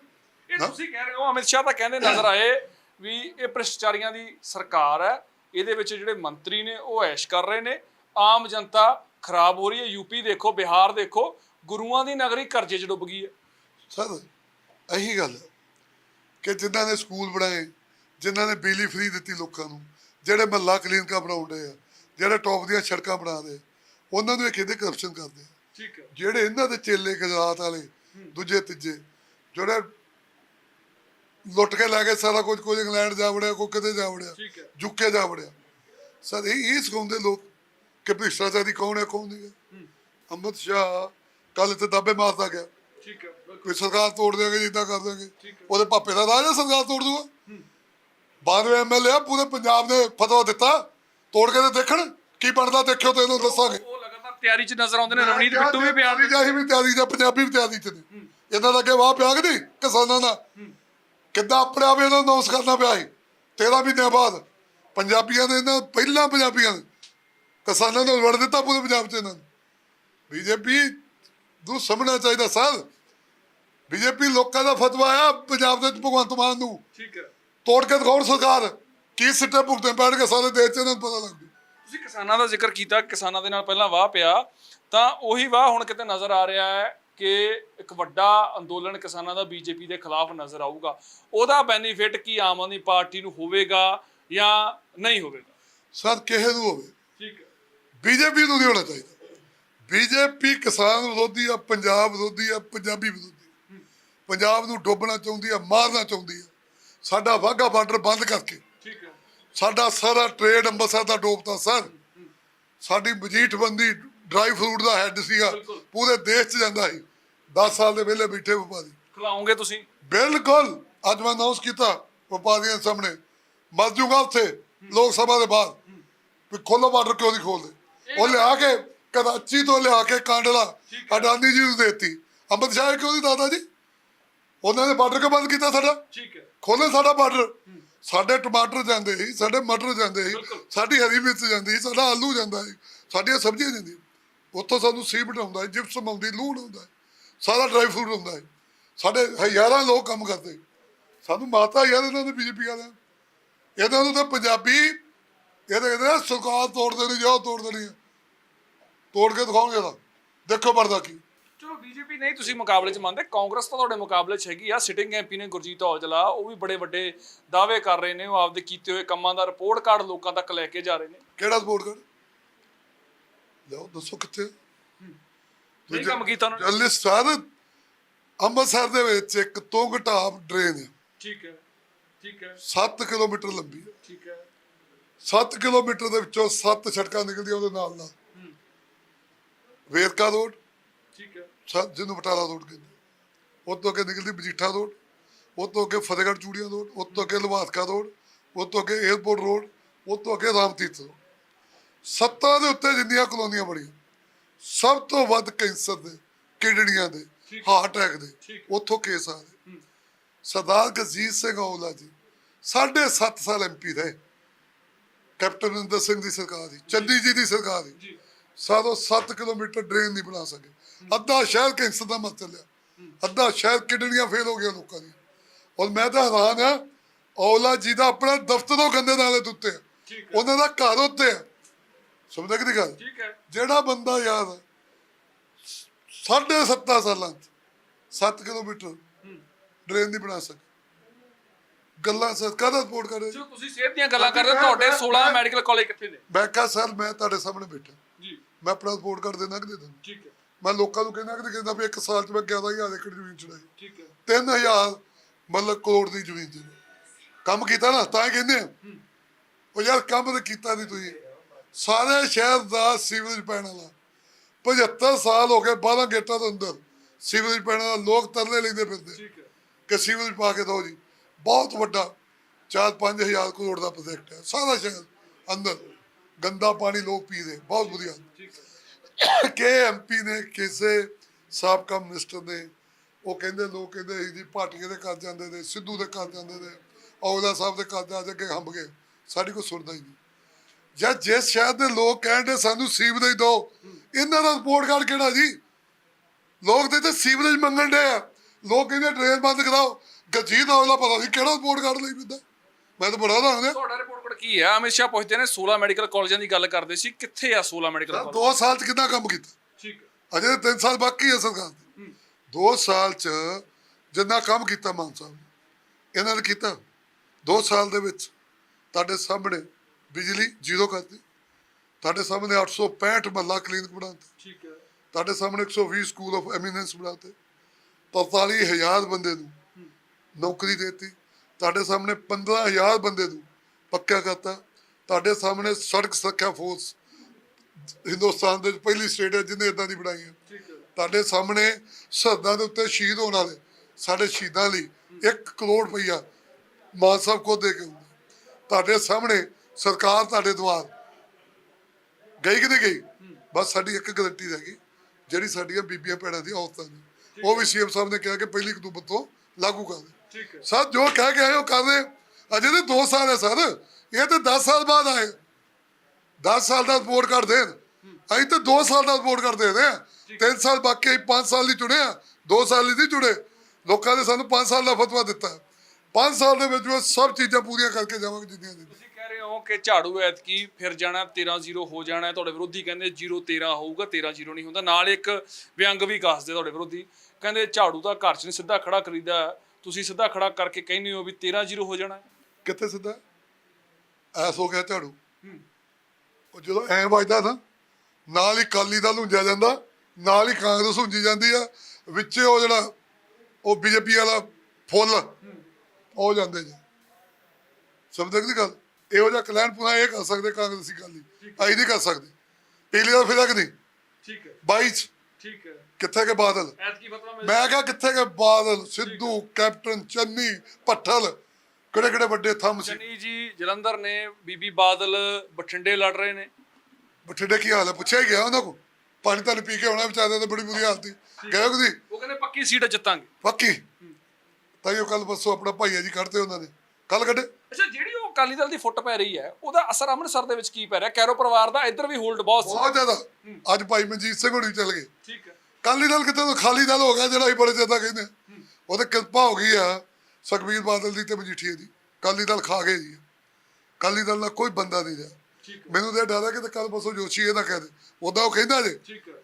[SPEAKER 2] ਇਹ ਤੁਸੀਂ ਕਹਿ ਰਹੇ ਹੋ ਅਮਿਤ ਸ਼ਾਹ ਤਾਂ ਕਹਿੰਦੇ ਨਜ਼ਰ ਆਏ। ਵੀ ਇਹ ਭ੍ਰਿਸ਼ਟਾਚਾਰੀਆਂ ਦੀ ਸਰਕਾਰ ਹੈ ਇਹਦੇ ਵਿੱਚ ਜਿਹੜੇ ਮੰਤਰੀ ਨੇ ਉਹ ਐਸ਼ ਕਰ ਰਹੇ ਨੇ। ਆਮ ਜਨਤਾ ਖਰਾਬ ਹੋ ਰਹੀ ਹੈ। ਯੂਪੀ ਦੇਖੋ ਬਿਹਾਰ ਦੇਖੋ ਗੁਰੂਆਂ ਦੀ ਨਗਰੀ ਕਰਜ਼ੇ 'ਚ ਡੁੱਬ ਗਈ ਹੈ।
[SPEAKER 1] ਸਰ ਇਹੀ ਗੱਲ ਕਿ ਜਿਨ੍ਹਾਂ ਨੇ ਸਕੂਲ ਬਣਾਏ ਜਿਨ੍ਹਾਂ ਨੇ ਬਿਜਲੀ ਫ੍ਰੀ ਦਿੱਤੀ ਲੋਕਾਂ ਨੂੰ ਜਿਹੜੇ ਮਹੱਲਾ ਕਲੀਨਿਕਾਂ ਬਣਾਉਂਦੇ ਆ ਜਿਹੜੇ ਟੌਪ ਦੀਆਂ ਸੜਕਾਂ ਬਣਾਦੇ ਉਹਨਾਂ ਨੂੰ ਇਹ ਕਹਿੰਦੇ ਕਰਪਸ਼ਨ ਕਰਦੇ
[SPEAKER 2] ਠੀਕ ਹੈ।
[SPEAKER 1] ਜਿਹੜੇ ਇਹਨਾਂ ਦੇ ਚੇਲੇ ਗੁਜਰਾਤ ਵਾਲੇ ਦੂਜੇ ਤੀਜੇ ਜਿਹੜੇ ਲੁੱਟ ਕੇ ਲੈ ਕੇ ਸਾਰਾ ਕੁਝ ਕੋਈ ਇੰਗਲੈਂਡ ਜਾ ਵੜਿਆ ਕੋਈ ਕਿਤੇ ਜਾ ਵੜਿਆ
[SPEAKER 2] ਠੀਕ ਹੈ।
[SPEAKER 1] ਯੂਕੇ ਜਾ ਵੜਿਆ। ਸਰ ਇਹ ਇਹ ਸਿਖਾਉਂਦੇ ਲੋਕ ਕਿ ਭ੍ਰਿਸ਼ਟਾਚਾਰੀ ਕੌਣ ਹੈ ਕੌਣ ਨਹੀਂ ਹੈ। ਅਮਿਤ ਸ਼ਾਹ ਕੱਲ ਤੇ ਦਾਬੇ ਮਾਰਦਾ ਗਿਆ।
[SPEAKER 2] ਠੀਕ ਹੈ
[SPEAKER 1] ਕੋਈ ਸਰਕਾਰ ਤੋੜ ਦੇਗੇ ਜਿੱਦਾਂ ਕਰ ਦੇਗੇ। ਉਹਦੇ ਪਾਪੇ ਦਾ ਰਾਜ ਹੈ ਸਰਕਾਰ ਤੋੜ ਦੂਗਾ। 92 ਐਮਐਲਏ ਆ ਪੂਰੇ ਪੰਜਾਬ ਨੇ ਫਤਵਾ ਦਿੱਤਾ। ਤੋੜ ਕੇ ਤੇ ਦੇਖਣ ਕੀ ਬਣਦਾ ਦੇਖਿਓ ਤੇ ਇਹਨੂੰ ਦੱਸਾਂਗੇ।
[SPEAKER 2] ਉਹ ਲਗਾਤਾਰ ਤਿਆਰੀ 'ਚ ਨਜ਼ਰ ਆਉਂਦੇ ਨੇ ਰਵਨੀਤ ਬਿੱਟੂ ਵੀ ਪਿਆਰ
[SPEAKER 1] ਤਿਆਰੀ ਜਾਹੀ ਵੀ ਤਿਆਰੀ ਜਾਂ ਪੰਜਾਬੀ ਵੀ ਤਿਆਰੀ ਚ ਨੇ। ਇਹਨਾਂ ਦਾ ਅੱਗੇ ਵਾਹ ਪਿਆ ਕਿ ਨਹੀਂ ਕਿਸਾਨਾਂ ਦਾ ਕਿੱਦਾਂ ਆਪਣੇ ਆਪ ਇਹਨਾਂ ਨੂੰ ਕਰਨਾ ਪਿਆ ਸੀ? 13 ਮਹੀਨਿਆਂ ਬਾਅਦ ਪੰਜਾਬੀਆਂ ਨੇ ਇਹਨਾਂ ਪਹਿਲਾਂ ਪੰਜਾਬੀਆਂ ਕਿਸਾਨਾਂ ਨੂੰ ਵੜ ਦਿੱਤਾ ਪੂਰੇ ਪੰਜਾਬ 'ਚ ਇਹਨਾਂ ਨੇ। ਬੀਜੇਪੀ ਨੂੰ ਸਮਝਣਾ ਚਾਹੀਦਾ ਸਰ। ਬੀਜੇਪੀ ਲੋਕਾਂ ਦਾ ਫਤਵਾ ਆ ਪੰਜਾਬ ਦੇ ਭਗਵੰਤ ਮਾਨ ਨੂੰ।
[SPEAKER 2] ਠੀਕ ਹੈ।
[SPEAKER 1] ਤੋੜ ਕੇ ਦਿਖਾਉਣ ਸਰਕਾਰ। ਕੀ ਸਿੱਟੇ ਭੁਗਤੇ ਪੈਣ ਕੇ ਸਾਰੇ ਦੇਸ਼ 'ਚ ਇਹਨਾਂ ਨੂੰ ਪਤਾ ਲੱਗ ਜੂ
[SPEAKER 2] ਤੁਸੀਂ ਕਿਸਾਨਾਂ ਦਾ ਜ਼ਿਕਰ ਕੀਤਾ ਕਿਸਾਨਾਂ ਦੇ ਨਾਲ ਪਹਿਲਾਂ ਵਾਹ ਪਿਆ ਤਾਂ ਉਹੀ ਵਾਹ ਹੁਣ ਕਿਤੇ ਨਜ਼ਰ ਆ ਰਿਹਾ ਹੈ। ਕਿ ਇੱਕ ਵੱਡਾ ਅੰਦੋਲਨ ਕਿਸਾਨਾਂ ਦਾ ਬੀਜੇਪੀ ਦੇ ਖਿਲਾਫ ਨਜ਼ਰ ਆਊਗਾ। ਉਹਦਾ ਬੈਨੀਫਿਟ ਕੀ ਆਮ ਆਦਮੀ ਪਾਰਟੀ ਨੂੰ ਹੋਵੇਗਾ ਜਾਂ ਨਹੀਂ ਹੋਵੇਗਾ?
[SPEAKER 1] ਸਰ ਕਿਸੇ ਨੂੰ ਹੋਵੇ।
[SPEAKER 2] ਠੀਕ ਹੈ।
[SPEAKER 1] ਬੀਜੇਪੀ ਨੂੰ ਨਹੀਂ ਹੋਣਾ ਚਾਹੀਦਾ। ਬੀਜੇਪੀ ਕਿਸਾਨ ਵਿਰੋਧੀ ਆ ਪੰਜਾਬ ਵਿਰੋਧੀ ਆ ਪੰਜਾਬੀ ਵਿਰੋਧੀ। ਪੰਜਾਬ ਨੂੰ ਡੋਬਣਾ ਚਾਹੁੰਦੀ ਆ ਮਾਰਨਾ ਚਾਹੁੰਦੀ ਆ। ਸਾਡਾ ਵਾਹਗਾ ਬਾਰਡਰ ਬੰਦ ਕਰਕੇ।
[SPEAKER 2] ਠੀਕ ਹੈ।
[SPEAKER 1] ਸਾਡਾ ਸਾਰਾ ਟ੍ਰੇਡ ਅੰਮ੍ਰਿਤਸਰ ਦਾ ਡੋਬਤਾ ਸਰ। ਸਾਡੀ ਮਜੀਠਬੰਦੀ ਡਰਾਈ ਫਰੂਟ ਦਾ ਹੈੱਡ ਸੀਗਾ
[SPEAKER 2] ਬਿਲਕੁਲ।
[SPEAKER 1] ਪੂਰੇ ਦੇਸ਼ 'ਚ ਜਾਂਦਾ ਸੀ। 10 ਸਾਲ ਦੇ ਵਿਹਲੇ ਬੈਠੇ ਵਪਾਰੀ।
[SPEAKER 2] ਖਿਲਾਉਂਗੇ ਤੁਸੀਂ।
[SPEAKER 1] ਬਿਲਕੁਲ ਅੱਜ ਮੈਂ ਅਨਾਉਂਸ ਕੀਤਾ ਵਪਾਰੀਆਂ ਸਾਹਮਣੇ। ਮਰ ਜੂਗਾ ਉੱਥੇ ਲੋਕ ਸਭਾ ਦੇ ਬਾਹਰ। ਵੀ ਖੋਲੋ ਬਾਰਡਰ ਕਿਉਂ ਨਹੀਂ ਖੋਲਦੇ ਉਹ ਲਿਆ ਕੇ ਕਰਾਚੀ ਤੋਂ ਲਿਆ ਕੇ ਕਾਂਡਲਾ ਅਡਾਨੀ ਜੀ ਨੂੰ ਦੇਤੀ। ਅੰਮ੍ਰਿਤ ਸ਼ਾਹ ਕਿਉਂ ਨਹੀਂ ਦਾਦਾ ਜੀ? ਉਹਨਾਂ ਨੇ ਬਾਰਡਰ ਕਿਉਂ ਬੰਦ ਕੀਤਾ ਸਾਡਾ?
[SPEAKER 2] ਠੀਕ ਹੈ।
[SPEAKER 1] ਖੋਲੇ ਸਾਡਾ ਬਾਰਡਰ। ਸਾਡੇ ਟਮਾਟਰ ਜਾਂਦੇ ਸੀ ਸਾਡੇ ਮਟਰ ਜਾਂਦੇ ਸੀ
[SPEAKER 2] ਬਿਲਕੁਲ।
[SPEAKER 1] ਸਾਡੀ ਹਰੀ ਮਿਰਚ ਜਾਂਦੀ ਸੀ ਸਾਡਾ ਆਲੂ ਜਾਂਦਾ ਸੀ ਸਾਡੀਆਂ ਸਬਜ਼ੀਆਂ ਜਾਂਦੀਆਂ। ਉੱਥੋਂ ਸਾਨੂੰ ਸੀਮਟ ਆਉਂਦਾ ਹੈ ਜਿਪਸਮ ਆਉਂਦੀ ਲੂਣ ਆਉਂਦਾ ਹੈ ਸਾਰਾ ਡਰਾਈ ਫਰੂਟ ਹੁੰਦਾ ਹੈ। ਸਾਡੇ ਹਜ਼ਾਰਾਂ ਲੋਕ ਕੰਮ ਕਰਦੇ। ਸਾਨੂੰ ਮਾਤਾ ਯਾਰ ਇਹਨਾਂ ਦੇ ਬੀਜੇਪੀ ਵਾਲਿਆਂ ਇਹਨਾਂ ਨੂੰ ਤਾਂ ਪੰਜਾਬੀ ਇਹ ਤਾਂ ਕਹਿੰਦੇ ਸਰਕਾਰ ਤੋੜ ਦੇਣੀ ਜਾਓ ਤੋੜ ਦੇਣੀ। ਤੋੜ ਕੇ ਦਿਖਾਉਂਗੇ ਤਾਂ। ਦੇਖੋ ਪਰਦਾ ਕੀ।
[SPEAKER 2] ਚਲੋ ਬੀਜੇਪੀ ਨਹੀਂ ਤੁਸੀਂ ਮੁਕਾਬਲੇ 'ਚ ਮੰਨਦੇ। ਕਾਂਗਰਸ ਤਾਂ ਤੁਹਾਡੇ ਮੁਕਾਬਲੇ 'ਚ ਹੈਗੀ ਆ। ਸਿਟਿੰਗ ਐਮਪੀ ਨੇ ਗੁਰਜੀਤ ਔਜਲਾ ਉਹ ਵੀ ਬੜੇ ਵੱਡੇ ਦਾਅਵੇ ਕਰ ਰਹੇ ਨੇ। ਉਹ ਆਪਦੇ ਕੀਤੇ ਹੋਏ ਕੰਮਾਂ ਦਾ ਰਿਪੋਰਟ ਕਾਰਡ ਲੋਕਾਂ ਤੱਕ ਲੈ ਕੇ ਜਾ ਰਹੇ ਨੇ।
[SPEAKER 1] ਕਿਹੜਾ ਸਪੋਰਟ ਕਰ ਲਓ ਦੱਸੋ ਕਿੱਥੇ?
[SPEAKER 2] ਨਹੀਂ ਕੰਮ ਕੀਤਾ ਉਹਨਾਂ ਨੇ।
[SPEAKER 1] ਜੱਲੀ ਸਰ ਅੰਮ੍ਰਿਤਸਰ ਦੇ ਵਿੱਚ ਇੱਕ ਤੁੰਗ ਢਾਬ ਡਰੇਨ
[SPEAKER 2] ਠੀਕ ਹੈ ਠੀਕ ਹੈ।
[SPEAKER 1] 7 ਕਿਲੋਮੀਟਰ ਲੰਬੀ ਹੈ।
[SPEAKER 2] ਠੀਕ ਹੈ।
[SPEAKER 1] 7 ਕਿਲੋਮੀਟਰ ਦੇ ਵਿੱਚੋਂ 7 ਸੜਕਾਂ ਨਿਕਲਦੀਆਂ ਉਹਦੇ ਨਾਲ ਨਾਲ। ਵੇਰਕਾ ਰੋਡ
[SPEAKER 2] ਠੀਕ ਹੈ।
[SPEAKER 1] ਸਾ- ਜਿਹਨੂੰ ਬਟਾਲਾ ਰੋਡ ਕਹਿੰਦੇ ਉਹ ਤੋਂ ਅੱਗੇ ਨਿਕਲਦੀ ਮਜੀਠਾ ਰੋਡ ਉਹ ਤੋਂ ਅੱਗੇ ਫਤਿਹਗੜ੍ਹ ਚੂੜੀਆਂ ਰੋਡ ਉਹ ਤੋਂ ਅੱਗੇ ਲਵਾਸਕਾ ਰੋਡ ਉਹ ਤੋਂ ਅੱਗੇ 에어ਪੋਰਟ ਰੋਡ ਉਹ ਤੋਂ ਅੱਗੇ ਰਾਮਤੀਰਥ ਰੋਡ। ਸੱਤਾਂ ਦੇ ਉੱਤੇ ਜਿੰਨੀਆਂ ਕਲੋਨੀਆਂ ਬਣੀਆਂ ਸਭ ਤੋਂ ਵੱਧ ਕੈਂਸਰ ਦੇ ਕਿਡਨੀਆਂ ਦੇ। ਹਾਰਟ ਅਟੈਕ ਦੇ। ਉੱਥੋਂ ਕੇਸ ਆ ਰਹੇ। ਸਰਦਾਰ ਗਜੀਤ ਸਿੰਘ ਔਲਾ ਜੀ ਸਾਢੇ ਸੱਤ ਸਾਲ ਐਮਪੀ ਰਹੇ। ਕੈਪਟਨ ਅਮਰਿੰਦਰ ਸਿੰਘ ਦੀ ਸਰਕਾਰ ਦੀ ਚੰਦੀ ਜੀ ਦੀ ਸਰਕਾਰ ਦੀ ਸਾਦੋਂ 7 ਕਿਲੋਮੀਟਰ ਡਰੇਨ ਨਹੀਂ ਬਣਾ ਸਕੇ। ਅੱਧਾ ਸ਼ਹਿਰ ਕੈਂਸਰ ਦਾ ਮਰ ਚੱਲਿਆ। ਅੱਧਾ ਸ਼ਹਿਰ ਕਿਡਨੀਆਂ ਫੇਲ ਹੋ ਗਈਆਂ ਲੋਕਾਂ ਦੀਆਂ। ਔਰ ਮੈਂ ਤਾਂ ਹੈਰਾਨ ਆ ਔਲਾ ਜੀ ਦਾ ਆਪਣਾ ਦਫ਼ਤਰੋਂ ਗੰਦੇ ਨਾਲੇ ਦੇ ਉੱਤੇ ਉਹਨਾਂ ਦਾ ਘਰ ਉੱਤੇ ਆ। ਸਮਝਦਾ ਕਿ ਗੱਲ?
[SPEAKER 2] ਠੀਕ ਹੈ।
[SPEAKER 1] ਜਿਹੜਾ ਬੰਦਾ ਯਾਰ ਸਾਢੇ ਸੱਤਾਂ ਸਾਲਾਂ ਚ 7 ਕਿਲੋਮੀਟਰ ਡਰੇਨ ਨਹੀਂ ਬਣਾ ਸਕੇ ਗੱਲਾਂ ਸਰ ਕਾਹਦਾ ਸਪੋਰਟ ਕਰ ਰਹੇ
[SPEAKER 2] ਜੋ ਤੁਸੀਂ ਸਿਹਤ ਦੀਆਂ ਗੱਲਾਂ ਕਰ ਰਹੇ ਤੁਹਾਡੇ 16 ਮੈਡੀਕਲ ਕਾਲਜ ਕਿੱਥੇ ਨੇ?
[SPEAKER 1] ਮੈਂ ਕਿਹਾ ਸਰ ਮੈਂ ਤੁਹਾਡੇ ਸਾਹਮਣੇ ਬੈਠਾ।
[SPEAKER 2] ਜੀ।
[SPEAKER 1] ਮੈਂ ਆਪਣਾ ਸਪੋਰਟ ਕਰ ਦੇਣਾ ਕਿ ਦੇ ਦੇਣਾ
[SPEAKER 2] ਠੀਕ ਹੈ।
[SPEAKER 1] ਮੈਂ ਲੋਕਾਂ ਨੂੰ ਕਹਿੰਦਾ ਕਿ ਕਹਿੰਦਾ ਵੀ ਇੱਕ ਸਾਲ ਚ ਮੈਂ 11000 ਏਕੜ ਜ਼ਮੀਨ ਚੜਾਈ।
[SPEAKER 2] ਠੀਕ ਹੈ।
[SPEAKER 1] 3000 ਮਤਲਬ ਕਰੋੜ ਦੀ ਜ਼ਮੀਨ ਚ ਕੰਮ ਕੀਤਾ ਨਾ ਤਾਂ ਕਹਿੰਦੇ ਆ। ਉਹ ਯਾਰ ਕੰਮ ਤਾਂ ਕੀਤਾ ਨਹੀਂ ਤੁਸੀਂ। ਸਾਰੇ ਸ਼ਹਿਰ ਦਾ ਸੀਵਰੇਜ ਪੈਣ ਵਾਲਾ। 75 ਸਾਲ ਹੋ ਗਏ 12 ਗੇਟਾਂ ਦੇ ਅੰਦਰ। ਸੀਵਰੇਜ ਪੈਣ ਵਾਲਾ ਲੋਕ ਤਰਲੇ ਲੈਂਦੇ ਫਿਰਦੇ।
[SPEAKER 2] ਠੀਕ ਹੈ।
[SPEAKER 1] ਕਿ ਸੀਵਰੇਜ ਪਾ ਕੇ ਦਿਓ ਜੀ। ਬਹੁਤ ਵੱਡਾ 4-5000 ਕਰੋੜ ਦਾ ਪ੍ਰੋਜੈਕਟ ਹੈ। ਸਾਰਾ ਸ਼ਹਿਰ ਅੰਦਰ। ਗੰਦਾ ਪਾਣੀ ਲੋਕ ਪੀਦੇ ਬਹੁਤ
[SPEAKER 2] ਹੈ।
[SPEAKER 1] ਕਿ ਐਮਪੀ ਨੇ ਕਿਸੇ ਸਾਬਕਾ ਮਿਨਿਸਟਰ ਨੇ ਉਹ ਕਹਿੰਦੇ ਲੋਕ ਕਹਿੰਦੇ ਜੀ ਭਾਟੀਏ ਦੇ ਘਰ ਜਾਂਦੇ ਨੇ ਸਿੱਧੂ ਦੇ ਘਰ ਜਾਂਦੇ ਨੇ ਔਲਾ ਸਾਹਿਬ ਦੇ ਘਰ ਜਾ ਕੇ ਹੰਬ ਗਏ। ਸਾਡੀ ਕੋਈ ਸੁਣਦਾ ਹੀ ਨਹੀਂ। ਜਾਂ ਜਿਸ ਸ਼ਹਿਰ ਦੇ ਲੋਕ ਕਹਿੰਦੇ ਸਾਨੂੰ ਸੀਵਰੇਜ ਦਿਓ ਇਹਨਾਂ ਦਾ ਰਿਪੋਰਟ ਕਾਰਡ ਕਿਹੜਾ ਜੀ? ਲੋਕ ਤੇ ਤੇ ਸੀਵਰੇਜ ਮੰਗਣ ਦੇ ਆ। ਲੋਕ ਕਹਿੰਦੇ ਟ੍ਰੇਨ ਬੰਦ ਕਰਾਓ। ਗਜੀਤ ਔਲਾ ਪਤਾ ਨਹੀਂ ਕਿਹੜਾ ਰਿਪੋਰਟ ਕਾਰਡ ਲਈ ਫਿਰਦਾ। ਮੈਂ ਤਾਂ ਬੜਾ ਰਹਾਂਗਾ
[SPEAKER 2] ਤੁਹਾਡਾ ਰਿਪੋਰਟ ਕਾਰਡ ਕੀ ਹੈ ਸ਼ਾਹ ਪੁੱਛਦੇ ਨੇ 16 ਮੈਡੀਕਲ ਕਾਲਜਾਂ ਦੀ ਗੱਲ ਕਰਦੇ ਸੀ। ਕਿੱਥੇ ਆ 16 ਮੈਡੀਕਲ ਕਾਲਜ
[SPEAKER 1] ਦੋ ਸਾਲ ਚ ਕਿੰਨਾ ਕੰਮ ਕੀਤਾ?
[SPEAKER 2] ਠੀਕ
[SPEAKER 1] ਅਜੇ ਤਾਂ ਤਿੰਨ ਸਾਲ ਬਾਕੀ ਹੈ ਸਰਕਾਰ ਦੇ। ਦੋ ਸਾਲ ਚ ਜਿੰਨਾ ਕੰਮ ਕੀਤਾ ਮਾਨ ਸਾਹਿਬ ਇਹਨਾਂ ਨੇ ਕੀਤਾ। ਦੋ ਸਾਲ ਦੇ ਵਿੱਚ ਤੁਹਾਡੇ ਸਾਹਮਣੇ ਬਿਜਲੀ ਜ਼ੀਰੋ ਕਰਤੀ ਤੁਹਾਡੇ ਸਾਹਮਣੇ 865 ਮਹੱਲਾ ਕਲੀਨਿਕ ਬਣਾਤੇ।
[SPEAKER 2] ਠੀਕ ਹੈ।
[SPEAKER 1] ਤੁਹਾਡੇ ਸਾਹਮਣੇ 120 ਸਕੂਲ ਆਫ ਐਮੀਨੈਂਸ ਬਣਾਤੇ। 45000 ਬੰਦੇ ਨੂੰ ਨੌਕਰੀ ਦੇਤੀ। ਤੁਹਾਡੇ ਸਾਹਮਣੇ 15000 ਬੰਦੇ ਨੂੰ ਪੱਕਾ ਕਰਤਾ। ਤੁਹਾਡੇ ਸਾਹਮਣੇ ਸੜਕ ਸੁਰੱਖਿਆ ਫੋਰਸ ਹਿੰਦੁਸਤਾਨ ਦੇ ਪਹਿਲੀ ਸਟੇਟ ਹੈ ਜਿਹਨੇ ਇਦਾਂ ਦੀ ਬਣਾਈ ਹੈ। ਤੁਹਾਡੇ ਸਾਹਮਣੇ ਸਰਹੱਦਾਂ ਦੇ ਉੱਤੇ ਸ਼ਹੀਦ ਹੋਣ ਵਾਲੇ ਸਾਡੇ ਸ਼ਹੀਦਾਂ ਲਈ 1 ਕਰੋੜ ਰੁਪਈਆ ਮਾਨ ਸਾਹਿਬ ਕੋ ਦੇ ਕੇ। ਤੁਹਾਡੇ ਸਾਹਮਣੇ ਸਰਕਾਰ ਤੁਹਾਡੇ ਦੁਆਰ ਗਈ ਕਿ ਨਹੀਂ ਗਈ? ਬਸ ਸਾਡੀ ਇੱਕ ਗਰੰਟੀ ਰਹਿ ਗਈ। ਜਿਹੜੀ ਸਾਡੀਆਂ ਬੀਬੀਆਂ ਭੈਣਾਂ ਦੀ ਔਰਤਾਂ ਦੀ ਉਹ ਵੀ ਸੀਐਮ ਸਾਹਿਬ ਨੇ ਕਿਹਾ ਕਿ ਪਹਿਲੀ ਅਕਤੂਬਰ ਤੋਂ ਲਾਗੂ ਕਰ ਦੇ।
[SPEAKER 2] ਠੀਕ ਹੈ।
[SPEAKER 1] ਸਰ ਜੋ ਕਹਿ ਕੇ ਆਏ ਉਹ ਕਰ ਰਹੇ ਅਜੇ ਤੇ 2 ਸਾਲ ਹੈ ਸਰ। ਇਹ ਤੇ 10 ਸਾਲ ਬਾਅਦ ਆਏ। 10 ਸਾਲ ਦਾ ਰਿਪੋਰਟ ਕਾਰਡ ਦੇਣ। ਅਸੀਂ ਤੇ 2 ਸਾਲ ਦਾ ਰਿਪੋਰਟ ਕਾਰਡ ਦੇ ਰਹੇ ਆ 3 ਸਾਲ ਬਾਕੀ ਅਸੀਂ 5 ਸਾਲ ਲਈ ਚੁਣੇ ਆ 2 ਸਾਲ ਨਹੀਂ ਚੁਣੇ। ਲੋਕਾਂ ਨੇ ਸਾਨੂੰ 5 ਸਾਲ ਦਾ ਫਤਵਾ ਦਿੱਤਾ। 5 ਸਾਲ ਦੇ ਵਿੱਚ ਉਹ ਸਭ ਚੀਜ਼ਾਂ ਪੂਰੀਆਂ ਕਰਕੇ ਜਾਵਾਂਗੇ ਜਿੰਨੀਆਂ ਜਿੰਨੀਆਂ
[SPEAKER 2] ਹੋ ਕਿ ਝਾੜੂ ਐਤਕੀ ਫਿਰ ਜਾਣਾ 13-0 ਹੋ ਜਾਣਾ। ਤੁਹਾਡੇ ਵਿਰੋਧੀ ਕਹਿੰਦੇ 0-13 ਹੋਊਗਾ 13-0 ਨਹੀਂ ਹੁੰਦਾ। ਨਾਲ ਇੱਕ ਵਿਅੰਗ ਵੀ ਕੱਸਦੇ ਤੁਹਾਡੇ ਵਿਰੋਧੀ। ਕਹਿੰਦੇ ਝਾੜੂ ਤਾਂ ਘਰ 'ਚ ਨਹੀਂ ਸਿੱਧਾ ਖੜਾ ਕਰੀਦਾ। ਤੁਸੀਂ ਸਿੱਧਾ ਖੜਾ ਕਰਕੇ ਕਹਿੰਦੇ ਹੋ ਵੀ 13-0 ਹੋ ਜਾਣਾ।
[SPEAKER 1] ਕਿੱਥੇ ਸਿੱਧਾ? ਐਸ ਹੋ ਗਿਆ ਝਾੜੂ। ਉਹ ਜਦੋਂ ਐ ਵੱਜਦਾ ਨਾ ਨਾਲ ਹੀ ਕਾਲੀ ਦਲ ਹੁੰਜਿਆ ਜਾਂਦਾ ਨਾਲ ਹੀ ਕਾਂਗਰਸ ਹੁੰਜੀ ਜਾਂਦੀ ਆ ਵਿੱਚੇ ਉਹ ਜਿਹੜਾ ਉਹ ਬੀਜੇਪੀ ਵਾਲਾ ਫੁੱਲ ਉਹ ਜਾਂਦੇ ਜੀ। ਸਮਝਦੇ ਕਿ ਨਹੀਂ ਗੱਲ? ਇਹੋ ਜਿਹਾ ਕਲਿਆਣ ਪੁਣਾ ਇਹ ਕਰ ਸਕਦੇ ਕਾਂਗਰਸੀ ਕਾਲੀ ਅਸੀਂ ਨਹੀਂ ਕਰ ਸਕਦੇ। ਪੀਲੀ ਦਾ ਫਿਰਕ ਨਹੀਂ?
[SPEAKER 2] ਠੀਕ ਹੈ।
[SPEAKER 1] 22 ਚ।
[SPEAKER 2] ਠੀਕ ਹੈ।
[SPEAKER 1] ਕਿੱਥੇ ਕੇ ਬਾਦਲ? ਮੈਂ ਕਿਹਾ ਕਿੱਥੇ ਕੇ ਬਾਦਲ ਸਿੱਧੂ ਕੈਪਟਨ ਚੰਨੀ ਪੱਠਲ ਕਿਹੜੇ ਕਿਹੜੇ ਵੱਡੇ ਥੰਮ ਸੀ?
[SPEAKER 2] ਚੰਨੀ ਜੀ ਜਲੰਧਰ ਨੇ ਬੀਬੀ ਬਾਦਲ ਬਠਿੰਡੇ ਲੜ ਰਹੇ ਨੇ।
[SPEAKER 1] ਬਠਿੰਡੇ ਕੀ ਹਾਲ ਹੈ? ਪੁੱਛਿਆ ਹੀ ਗਿਆ ਉਹਨਾਂ ਕੋ ਪਾਣੀ ਤਾਂ ਪੀ ਕੇ ਆਉਣਾ ਵਿਚਾਰਿਆਂ ਦਾ ਬੜੀ ਬੁਰੀ ਹਾਲਤ ਸੀ ਗਏ ਕਦੀ
[SPEAKER 2] ਉਹ ਕਹਿੰਦੇ ਪੱਕੀ ਸੀਟ ਜਿੱਤਾਂਗੇ।
[SPEAKER 1] ਪੱਕੀ? ਤਾਈਓ ਕੱਲ ਬਸੋ ਆਪਣਾ ਭਾਈਆ ਜੀ ਕੱਢਦੇ ਉਹਨਾਂ ਨੇ। ਕੱਲ ਕੱਢੇ?
[SPEAKER 2] ਅੱਛਾ ਜਿਹੜੀ ਉਹ ਅਕਾਲੀ ਦਲ ਦੀ ਫੁੱਟ ਪੈ ਰਹੀ ਹੈ। ਉਹਦਾ ਅਸਰ ਅੰਮ੍ਰਿਤਸਰ ਦੇ ਵਿੱਚ ਕੀ ਪੈ ਰਿਹਾ? ਕੈਰੋ ਪਰਿਵਾਰ ਦਾ ਇੱਧਰ ਵੀ ਹੋਲਡ ਬਹੁਤ ਸੀ।
[SPEAKER 1] ਬਹੁਤ ਜ਼ਿਆਦਾ। ਅੱਜ ਭਾਈ ਮਨਜੀਤ ਸਿੰਘ ਹੋਣੀ ਚੱਲ ਗਏ।
[SPEAKER 2] ਠੀਕ ਹੈ।
[SPEAKER 1] ਕਾਲੀ ਦਲ ਕਿਤੇ ਤੋਂ ਖਾਲੀ ਦਲ ਹੋ ਗਿਆ ਜਿਹੜਾ ਅਸੀਂ ਬੜੇ ਜ਼ਿਆਦਾ ਕਹਿੰਦੇ। ਉਹ ਤੇ ਕਿਰਪਾ ਹੋ ਗਈ ਆ ਸੁਖਬੀਰ ਬਾਦਲ ਦੀ ਤੇ ਮਜੀਠੀਏ ਦੀ। ਕਾਲੀ ਦਲ ਖਾ ਗਏ ਜੀ। ਕਾਲੀ ਦਲ ਦਾ ਕੋਈ ਬੰਦਾ ਨਹੀਂ ਰਿਹਾ। ਮੈਨੂੰ ਤੇ ਡਰ ਹੈ ਕਿ ਕੱਲ ਬਸੋ ਜੋਸ਼ੀ ਇਹ ਨਾ ਕਹਿ ਦੇ। ਉਦਾਂ ਉਹ ਕਹਿੰਦਾ ਜੇ।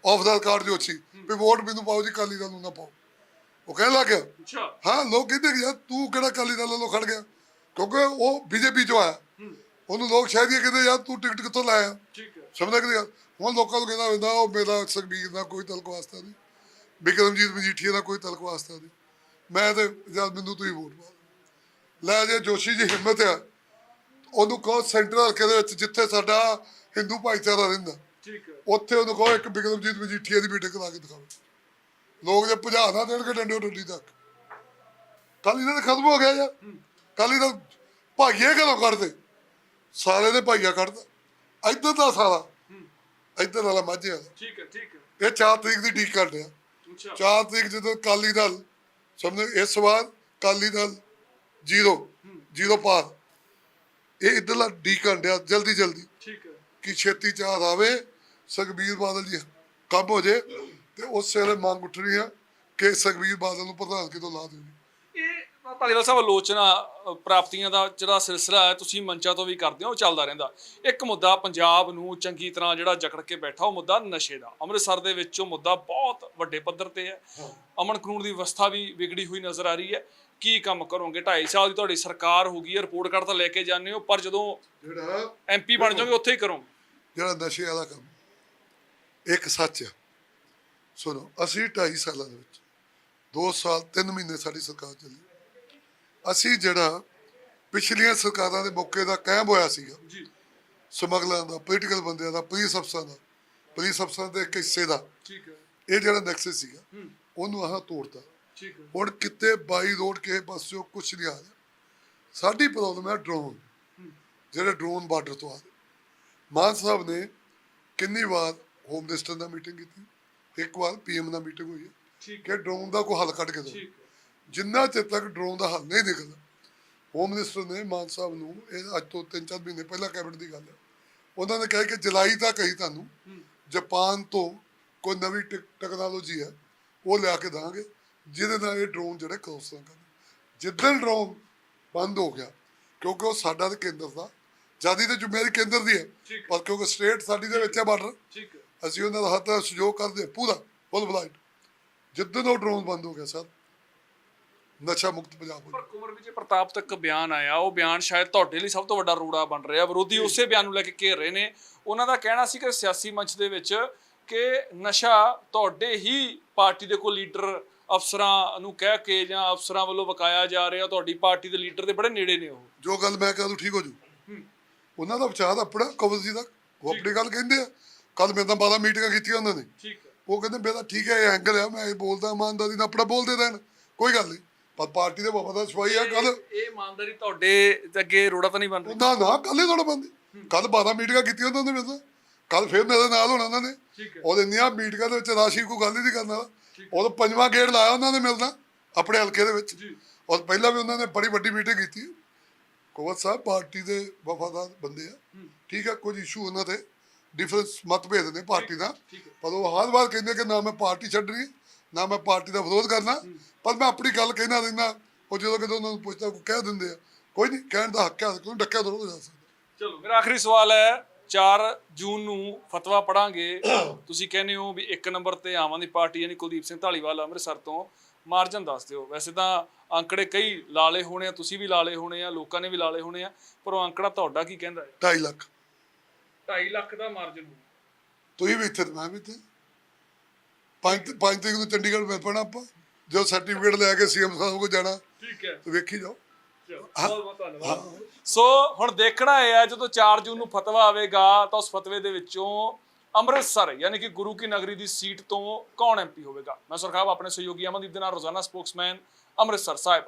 [SPEAKER 1] ਆਫ ਦਾ ਕਾਰਡ ਜੋਸ਼ੀ। ਵੀ ਵੋਟ ਮੈਨੂੰ ਪਾਓ ਜੀ ਕਾਲੀ ਦਲ ਨੂੰ ਨਾ ਪਾਓ। ਉਹ ਕਹਿਣ ਲੱਗ ਗਿਆ। ਹਾਂ ਲੋਕ ਕਹਿੰਦੇ ਕਿ ਯਾਰ ਤੂੰ ਕਿਹੜਾ ਕਾਲੀ ਦਲ ਵੱਲੋਂ ਖੜ ਗਿਆ? ਕਿਉਂਕਿ ਉਹ ਬੀਜੇਪੀ ਚੋਂ ਆਇਆ। ਉਹਨੂੰ ਲੋਕ ਸ਼ਾਇਦ ਇਹ ਕਹਿੰਦੇ ਯਾਰ ਤੂੰ ਟਿਕਟ ਕਿੱਥੋਂ ਲਾਇਆ?
[SPEAKER 2] ਠੀਕ ਹੈ।
[SPEAKER 1] ਸਮਝਦਾ ਕਿ? ਹੁਣ ਲੋਕਾਂ ਨੂੰ ਕਹਿੰਦਾ ਹੁੰਦਾ ਉਹ ਮੇਰਾ ਸੁਖਬੀਰ ਦਾ ਕੋਈ ਤਲਕ ਵਾਸਤਾ ਨਹੀਂ। ਬਿਕਰਮਜੀਤ ਮਜੀਠੀਆ ਦਾ ਕੋਈ ਤਲਕ ਵਾਸਤਾ ਨਹੀਂ। ਮੈਂ ਤੇ ਜਦ ਮੈਨੂੰ ਤੁਸੀਂ ਵੋਟ ਪਾ ਦਿਓ। ਲੈ ਜੇ ਜੋਸ਼ੀ ਜੀ ਹਿੰਮਤ ਆ ਉਹਨੂੰ ਕਹੋ ਸੈਂਟਰਲ ਹਲਕੇ ਦੇ ਵਿੱਚ ਜਿੱਥੇ ਸਾਡਾ ਹਿੰਦੂ ਭਾਈਚਾਰਾ ਰਹਿੰਦਾ
[SPEAKER 2] ਠੀਕ ਹੈ।
[SPEAKER 1] ਉੱਥੇ ਉਹਨੂੰ ਕਹੋ ਇੱਕ ਬਿਕਰਮਜੀਤ ਮਜੀਠੀਆ ਦੀ ਮੀਟਿੰਗ ਲਾ ਕੇ ਦਿਖਾਓ। ਲੋਕ ਜੇ ਭਜਾ ਨਾ ਦੇਣਗੇ ਡੰਡੇ ਡੰਡੀ ਤੱਕ। ਕੱਲ ਇਹਨਾਂ ਦਾ ਖਤਮ ਹੋ ਗਿਆ ਯਾਰ। ਕੱਲ ਇਹਦਾ ਭਾਈਏ ਕਦੋਂ ਕੱਢਦੇ? ਸਾਰੇ ਦੇ ਭਾਈਆ ਕੱਢਦਾ। ਇੱਧਰ ਦਾ ਸਾਰਾ ਇੱਧਰ ਵਾਲਾ ਮਾਝੇ ਵਾਲਾ।
[SPEAKER 2] ਠੀਕ ਹੈ ਠੀਕ ਹੈ।
[SPEAKER 1] ਇਹ 4 ਤਰੀਕ ਦੀ ਡੀਕ
[SPEAKER 2] ਅੱਛਾ।
[SPEAKER 1] 4 ਤਰੀਕ ਜਦੋਂ ਕਾਲੀ ਦਲ ਸਮਝੋ ਇਸ ਵਾਰ ਕਾਲੀ ਦਲ ਜ਼ੀਰੋ ਜ਼ੀਰੋ ਪਾਰ। ਇਹ ਇੱਧਰਲਾ ਡੀਕ ਰਿਹਾ ਜਲਦੀ ਜਲਦੀ।
[SPEAKER 2] ਠੀਕ ਹੈ।
[SPEAKER 1] ਕਿ ਛੇਤੀ ਚਾਹ ਆਵੇ ਸੁਖਬੀਰ ਬਾਦਲ ਜੀ ਕੰਮ ਹੋ ਜੇ ਤੇ ਉਸ ਵੇਲੇ ਮੰਗ ਉੱਠਣੀ ਆ ਕਿ ਸੁਖਬੀਰ ਬਾਦਲ ਨੂੰ ਪ੍ਰਧਾਨ ਕਿਤੋਂ ਲਾ ਦੇਣੀ
[SPEAKER 2] ਧਾਲੀਵਾਲ ਸਾਹਿਬ ਆਲੋਚਨਾ ਪ੍ਰਾਪਤੀਆਂ ਦਾ ਜਿਹੜਾ ਸਿਲਸਿਲਾ ਹੈ ਤੁਸੀਂ ਮੰਚਾਂ ਤੋਂ ਵੀ ਕਰਦੇ ਹੋ ਉਹ ਚੱਲਦਾ ਰਹਿੰਦਾ। ਇੱਕ ਮੁੱਦਾ ਪੰਜਾਬ ਨੂੰ ਚੰਗੀ ਤਰ੍ਹਾਂ ਜਿਹੜਾ ਜਕੜ ਕੇ ਬੈਠਾ ਉਹ ਮੁੱਦਾ ਨਸ਼ੇ ਦਾ। ਅੰਮ੍ਰਿਤਸਰ ਦੇ ਵਿੱਚ ਉਹ ਮੁੱਦਾ ਬਹੁਤ ਵੱਡੇ ਪੱਧਰ ਤੇ ਹੈ। ਅਮਨ ਕਾਨੂੰਨ ਦੀ ਵਿਵਸਥਾ ਵੀ ਵਿਗੜੀ ਹੋਈ ਨਜ਼ਰ ਆ ਰਹੀ ਹੈ। ਕੀ ਕੰਮ ਕਰੋਗੇ? 2.5 ਸਾਲ ਦੀ ਤੁਹਾਡੀ ਸਰਕਾਰ ਹੋ ਗਈ ਹੈ ਰਿਪੋਰਟ ਕਾਰਡ ਤਾਂ ਲੈ ਕੇ ਜਾਂਦੇ ਹੋ ਪਰ ਜਦੋਂ
[SPEAKER 1] ਜਿਹੜਾ
[SPEAKER 2] ਐਮਪੀ ਬਣ ਜਾਓਗੇ ਉੱਥੇ ਹੀ ਕਰੋਗੇ।
[SPEAKER 1] ਜਿਹੜਾ ਨਸ਼ੇ ਵਾਲਾ ਕੰਮ ਇੱਕ ਸੱਚ ਆ ਸੁਣੋ ਅਸੀਂ 2.5 ਸਾਲਾਂ ਦੇ ਵਿੱਚ 2 ਸਾਲ 3 ਮਹੀਨੇ ਸਾਡੀ ਸਰਕਾਰ ਚੱਲੀ। ਅਸੀਂ ਜਿਹੜਾ ਪਿਛਲੀਆਂ ਸਰਕਾਰਾਂ ਦੇ ਮੌਕੇ ਦਾ ਕਾਇਮ ਹੋਇਆ ਸੀਗਾ
[SPEAKER 2] ਜੀ।
[SPEAKER 1] ਸਮਗਲਰਾਂ ਦਾ ਪੋਲੀਟੀਕਲ ਬੰਦਿਆਂ ਦਾ ਪੁਲਿਸ ਅਫਸਰਾਂ ਦਾ ਪੁਲਿਸ ਅਫਸਰਾਂ ਦੇ ਇੱਕ ਹਿੱਸੇ ਦਾ
[SPEAKER 2] ਠੀਕ ਹੈ।
[SPEAKER 1] ਇਹ ਜਿਹੜਾ ਨੈਕਸਸ ਸੀਗਾ ਉਹਨੂੰ ਆਹ ਤੋੜਤਾ।
[SPEAKER 2] ਠੀਕ ਹੈ।
[SPEAKER 1] ਹੁਣ ਕਿਤੇ ਬਾਈ ਰੋਡ ਕਿਸੇ ਪਾਸਿਓਂ ਕੁਝ ਨਹੀਂ ਆ ਰਿਹਾ। ਸਾਡੀ ਪ੍ਰੋਬਲਮ ਹੈ ਡਰੋਨ ਜਿਹੜੇ ਡਰੋਨ ਬਾਰਡਰ ਤੋਂ ਆ ਮਾਨ ਸਾਹਿਬ ਨੇ ਕਿੰਨੀ ਵਾਰ ਹੋਮ ਮਿਨਿਸਟਰ ਨਾਲ ਮੀਟਿੰਗ ਕੀਤੀ। ਇੱਕ ਵਾਰ ਪੀਐਮ ਨਾਲ ਮੀਟਿੰਗ ਹੋਈ ਹੈ
[SPEAKER 2] ਠੀਕ
[SPEAKER 1] ਕਿ ਡਰੋਨ ਦਾ ਕੋਈ ਹੱਲ ਕੱਢ ਕੇ ਦਿਓ। ਜਿੰਨਾ ਚਿਰ ਤੱਕ ਡਰੋਨ ਦਾ ਹੱਲ ਨਹੀਂ ਨਿਕਲਦਾ ਹੋਮ ਮਿਨਿਸਟਰ ਨੇ ਮਾਨ ਸਾਹਿਬ ਨੂੰ ਇਹ ਅੱਜ ਤੋਂ 3-4 ਮਹੀਨੇ ਪਹਿਲਾਂ ਕੈਬਨਿਟ ਦੀ ਗੱਲ ਹੈ। ਉਹਨਾਂ ਨੇ ਕਿਹਾ ਕਿ ਜੁਲਾਈ ਤੱਕ ਹੀ ਤੁਹਾਨੂੰ ਜਾਪਾਨ ਤੋਂ ਕੋਈ ਨਵੀਂ ਟੈਕਨੋਲੋਜੀ ਹੈ ਉਹ ਲਿਆ ਕੇ ਦਾਂਗੇ ਜਿਹਦੇ ਨਾਲ ਇਹ ਡਰੋਨ ਜਿਹੜੇ ਕ੍ਰੋਸ ਨਾ ਕਰਨ। ਜਿੱਦਣ ਡਰੋਨ ਬੰਦ ਹੋ ਗਿਆ ਕਿਉਂਕਿ ਉਹ ਸਾਡਾ ਤੇ ਕੇਂਦਰ ਦਾ ਜਿਆਦੀ ਤੇ ਜ਼ਿੰਮੇਵਾਰੀ ਕੇਂਦਰ ਦੀ ਹੈ। ਪਰ ਕਿਉਂਕਿ ਸਟੇਟ ਸਾਡੀ ਦੇ ਵਿੱਚ ਹੈ ਬਾਰਡਰ ਅਸੀਂ ਉਹਨਾਂ ਦਾ ਹੱਥ ਸਹਿਯੋਗ ਕਰਦੇ ਪੂਰਾ ਫੁੱਲ ਬਲਾਈਟ ਜਿੱਦਣ ਉਹ ਡਰੋਨ ਬੰਦ ਹੋ ਗਿਆ ਸਰ ਨਸ਼ਾ ਮੁਕਤ ਪੰਜਾਬ ਹੋ
[SPEAKER 2] ਪਰ ਕੁਮਰ ਵਿਜੇ ਪ੍ਰਤਾਪ ਤੱਕ ਬਿਆਨ ਆਇਆ ਉਹ ਬਿਆਨ ਸ਼ਾਇਦ ਤੁਹਾਡੇ ਲਈ ਸਭ ਤੋਂ ਵੱਡਾ ਰੂੜਾ ਬਣ ਰਿਹਾ। ਵਿਰੋਧੀ ਉਸੇ ਬਿਆਨ ਨੂੰ ਲੈ ਕੇ ਘੇਰ ਰਹੇ ਨੇ। ਉਹਨਾਂ ਦਾ ਕਹਿਣਾ ਸੀ ਕਿ ਸਿਆਸੀ ਮੰਚ ਦੇ ਵਿੱਚ ਕਿ ਨਸ਼ਾ ਤੁਹਾਡੇ ਹੀ ਪਾਰਟੀ ਦੇ ਕੋਈ ਲੀਡਰ ਅਫਸਰਾਂ ਨੂੰ ਕਹਿ ਕੇ ਜਾਂ ਅਫਸਰਾਂ ਵੱਲੋਂ ਵਕਾਇਆ ਜਾ ਰਿਹਾ ਤੁਹਾਡੀ ਪਾਰਟੀ ਦੇ ਲੀਡਰ ਦੇ ਬੜੇ ਨੇੜੇ ਨੇ ਉਹ।
[SPEAKER 1] ਜੋ ਗੱਲ ਮੈਂ ਕਹਾਂ ਤੂੰ ਠੀਕ ਹੋ ਜੂ। ਉਹਨਾਂ ਦਾ ਵਿਚਾਰ ਆਪਣਾ ਕਵਲ ਜੀ ਦਾ। ਉਹ ਆਪਣੀ ਗੱਲ ਕਹਿੰਦੇ ਆ। ਕੱਲ ਮੇਰੇ ਨਾਲ 12 ਮੀਟਿੰਗਾਂ ਕੀਤੀਆਂ ਉਹਨਾਂ ਨੇ।
[SPEAKER 2] ਠੀਕ
[SPEAKER 1] ਉਹ ਕਹਿੰਦੇ ਮੇਰਾ ਠੀਕ ਹੈ ਇਹ ਐਂਗਲ ਆ ਮੈਂ ਇਹ ਬੋਲਦਾ ਇਮਾਨਦਾਰੀ ਨਾਲ ਆਪਣਾ ਬੋਲਦੇ ਰਹਿਣ। ਕੋਈ ਗੱਲ ਨਹੀਂ। ਪਰ ਪਾਰਟੀ ਦੇ ਵਫਾਦਾਰ ਸਿਪਾਹੀ ਆ ਕੱਲ
[SPEAKER 2] ਇਹ ਇਮਾਨਦਾਰੀ ਤੁਹਾਡੇ ਅੱਗੇ ਰੋੜਾ ਤਾਂ ਨਹੀਂ ਬਣ ਰਹੀ?
[SPEAKER 1] ਨਾ ਨਾ ਕੱਲ ਹੀ ਥੋੜਾ ਬੰਦੇ ਕੱਲ 12 ਮੀਟਿੰਗਾਂ ਕੀਤੀਆਂ ਉਹਨਾਂ ਨੇ ਮੇਰੇ ਕੱਲ ਫਿਰ ਮੇਰੇ ਨਾਲ ਹੋਣਾ ਉਹਨਾਂ ਨੇ। ਉਹਦੇ ਇੰਨੀਆਂ ਮੀਟਿੰਗਾਂ ਦੇ ਵਿੱਚ ਰਾਸ਼ੀ ਕੋਈ ਗੱਲ ਹੀ ਨਹੀਂ ਕਰਨ ਵਾਲਾ। ਉਹ ਪੰਜਵਾਂ ਗੇੜ ਲਾਇਆ ਉਹਨਾਂ ਨੇ ਮਿਲਣਾ ਆਪਣੇ ਹਲਕੇ ਦੇ ਵਿੱਚ। ਔਰ ਪਹਿਲਾਂ ਵੀ ਉਹਨਾਂ ਨੇ ਬੜੀ ਵੱਡੀ ਮੀਟਿੰਗ ਕੀਤੀ। ਕੋਵਤ ਸਾਹਿਬ ਪਾਰਟੀ ਦੇ ਵਫਾਦਾਰ ਬੰਦੇ ਆ। ਠੀਕ ਹੈ ਕੁਝ ਇਸ਼ੂ ਉਹਨਾਂ ਦੇ ਡਿਫਰੈਂਸ ਮਤਭੇਦ ਨੇ ਪਾਰਟੀ ਦਾ। ਪਰ ਉਹ ਹਰ ਵਾਰ ਕਹਿੰਦੇ ਕਿ ਨਾ ਮੈਂ ਪਾਰਟੀ ਛੱਡਣੀ ਨਾ ਮੈਂ ਪਾਰਟੀ ਦਾ ਵਿਰੋਧ ਕਰਨਾ। ਪਰ ਮੈਂ ਆਪਣੀ ਗੱਲ ਕਹਿਣਾ ਰਹਿੰਦਾ ਉਹ ਜਦੋਂ ਕਿਤੇ ਉਹਨਾਂ ਨੂੰ ਪੁੱਛਦਾ ਕੋਈ ਕਹਿ ਦਿੰਦੇ ਆ। ਕੋਈ ਨਹੀਂ ਕਹਿਣ ਦਾ ਹੱਕ ਹੈ ਕੋਈ ਡੱਕਿਆ ਥੋੜਾ ਜਾ ਸਕਦਾ।
[SPEAKER 2] ਚਲੋ ਮੇਰਾ ਆਖਰੀ ਸਵਾਲ ਹੈ 4 ਜੂਨ ਨੂੰ ਫਤਵਾ ਪੜਾਂਗੇ ਤੁਸੀਂ ਕਹਿੰਦੇ ਹੋ ਵੀ ਇੱਕ ਨੰਬਰ ਤੇ ਆਮ ਆਦਮੀ ਪਾਰਟੀ ਯਾਨੀ ਕੁਲਦੀਪ ਸਿੰਘ ਢਾਲੀਵਾਲ ਅੰਮ੍ਰਿਤਸਰ ਤੋਂ ਮਾਰਜਨ ਦੱਸ ਦਿਓ। ਵੈਸੇ ਤਾਂ ਅੰਕੜੇ ਕਈ ਲਾਲੇ ਹੋਣੇ ਆ ਤੁਸੀਂ ਵੀ ਲਾਲੇ ਹੋਣੇ ਆ ਲੋਕਾਂ ਨੇ ਵੀ ਲਾਲੇ ਹੋਣੇ ਆ ਪਰ ਉਹ ਅੰਕੜਾ ਤੁਹਾਡਾ ਕੀ ਕਹਿੰਦਾ ਹੈ?
[SPEAKER 1] 2.5 ਲੱਖ।
[SPEAKER 2] 2.5 ਲੱਖ ਦਾ ਮਾਰਜਨ ਹੋਊ।
[SPEAKER 1] ਤੁਸੀਂ ਵੀ ਇੱਥੇ ਤੇ ਮੈਂ ਵੀ ਇੱਥੇ। ਪੰਜ ਪੰਜ ਤਰੀਕ ਨੂੰ ਚੰਡੀਗੜ੍ਹ ਮਿਲ ਪੈਣਾ ਆਪਾਂ। ਜਦੋਂ ਸਰਟੀਫਿਕੇਟ ਲੈ ਕੇ ਸੀਐਮ ਸਾਹਿਬ ਕੋਲ ਜਾਣਾ
[SPEAKER 2] ਠੀਕ ਹੈ।
[SPEAKER 1] ਤੇ ਵੇਖੀ ਜਾਓ।
[SPEAKER 2] ਬਹੁਤ ਬਹੁਤ ਧੰਨਵਾਦ। ਸੋ ਹੁਣ ਦੇਖਣਾ ਇਹ ਹੈ ਜਦੋਂ 4 ਜੂਨ ਨੂੰ ਫਤਵਾ ਆਵੇਗਾ ਤਾਂ ਉਸ ਫਤਵੇ ਦੇ ਵਿੱਚੋਂ ਅੰਮ੍ਰਿਤਸਰ ਯਾਨੀ ਕਿ ਗੁਰੂ ਕੀ ਨਗਰੀ ਦੀ ਸੀਟ ਤੋਂ ਕੌਣ ਐਮਪੀ ਹੋਵੇਗਾ? ਮੈਂ ਸੁਰਖਾਬ ਆਪਣੇ ਸਹਿਯੋਗੀ ਅਮਨਦੀਪ ਦੇ ਨਾਲ ਰੋਜ਼ਾਨਾ ਸਪੋਕਸਮੈਨ ਅੰਮ੍ਰਿਤਸਰ ਸਾਹਿਬ।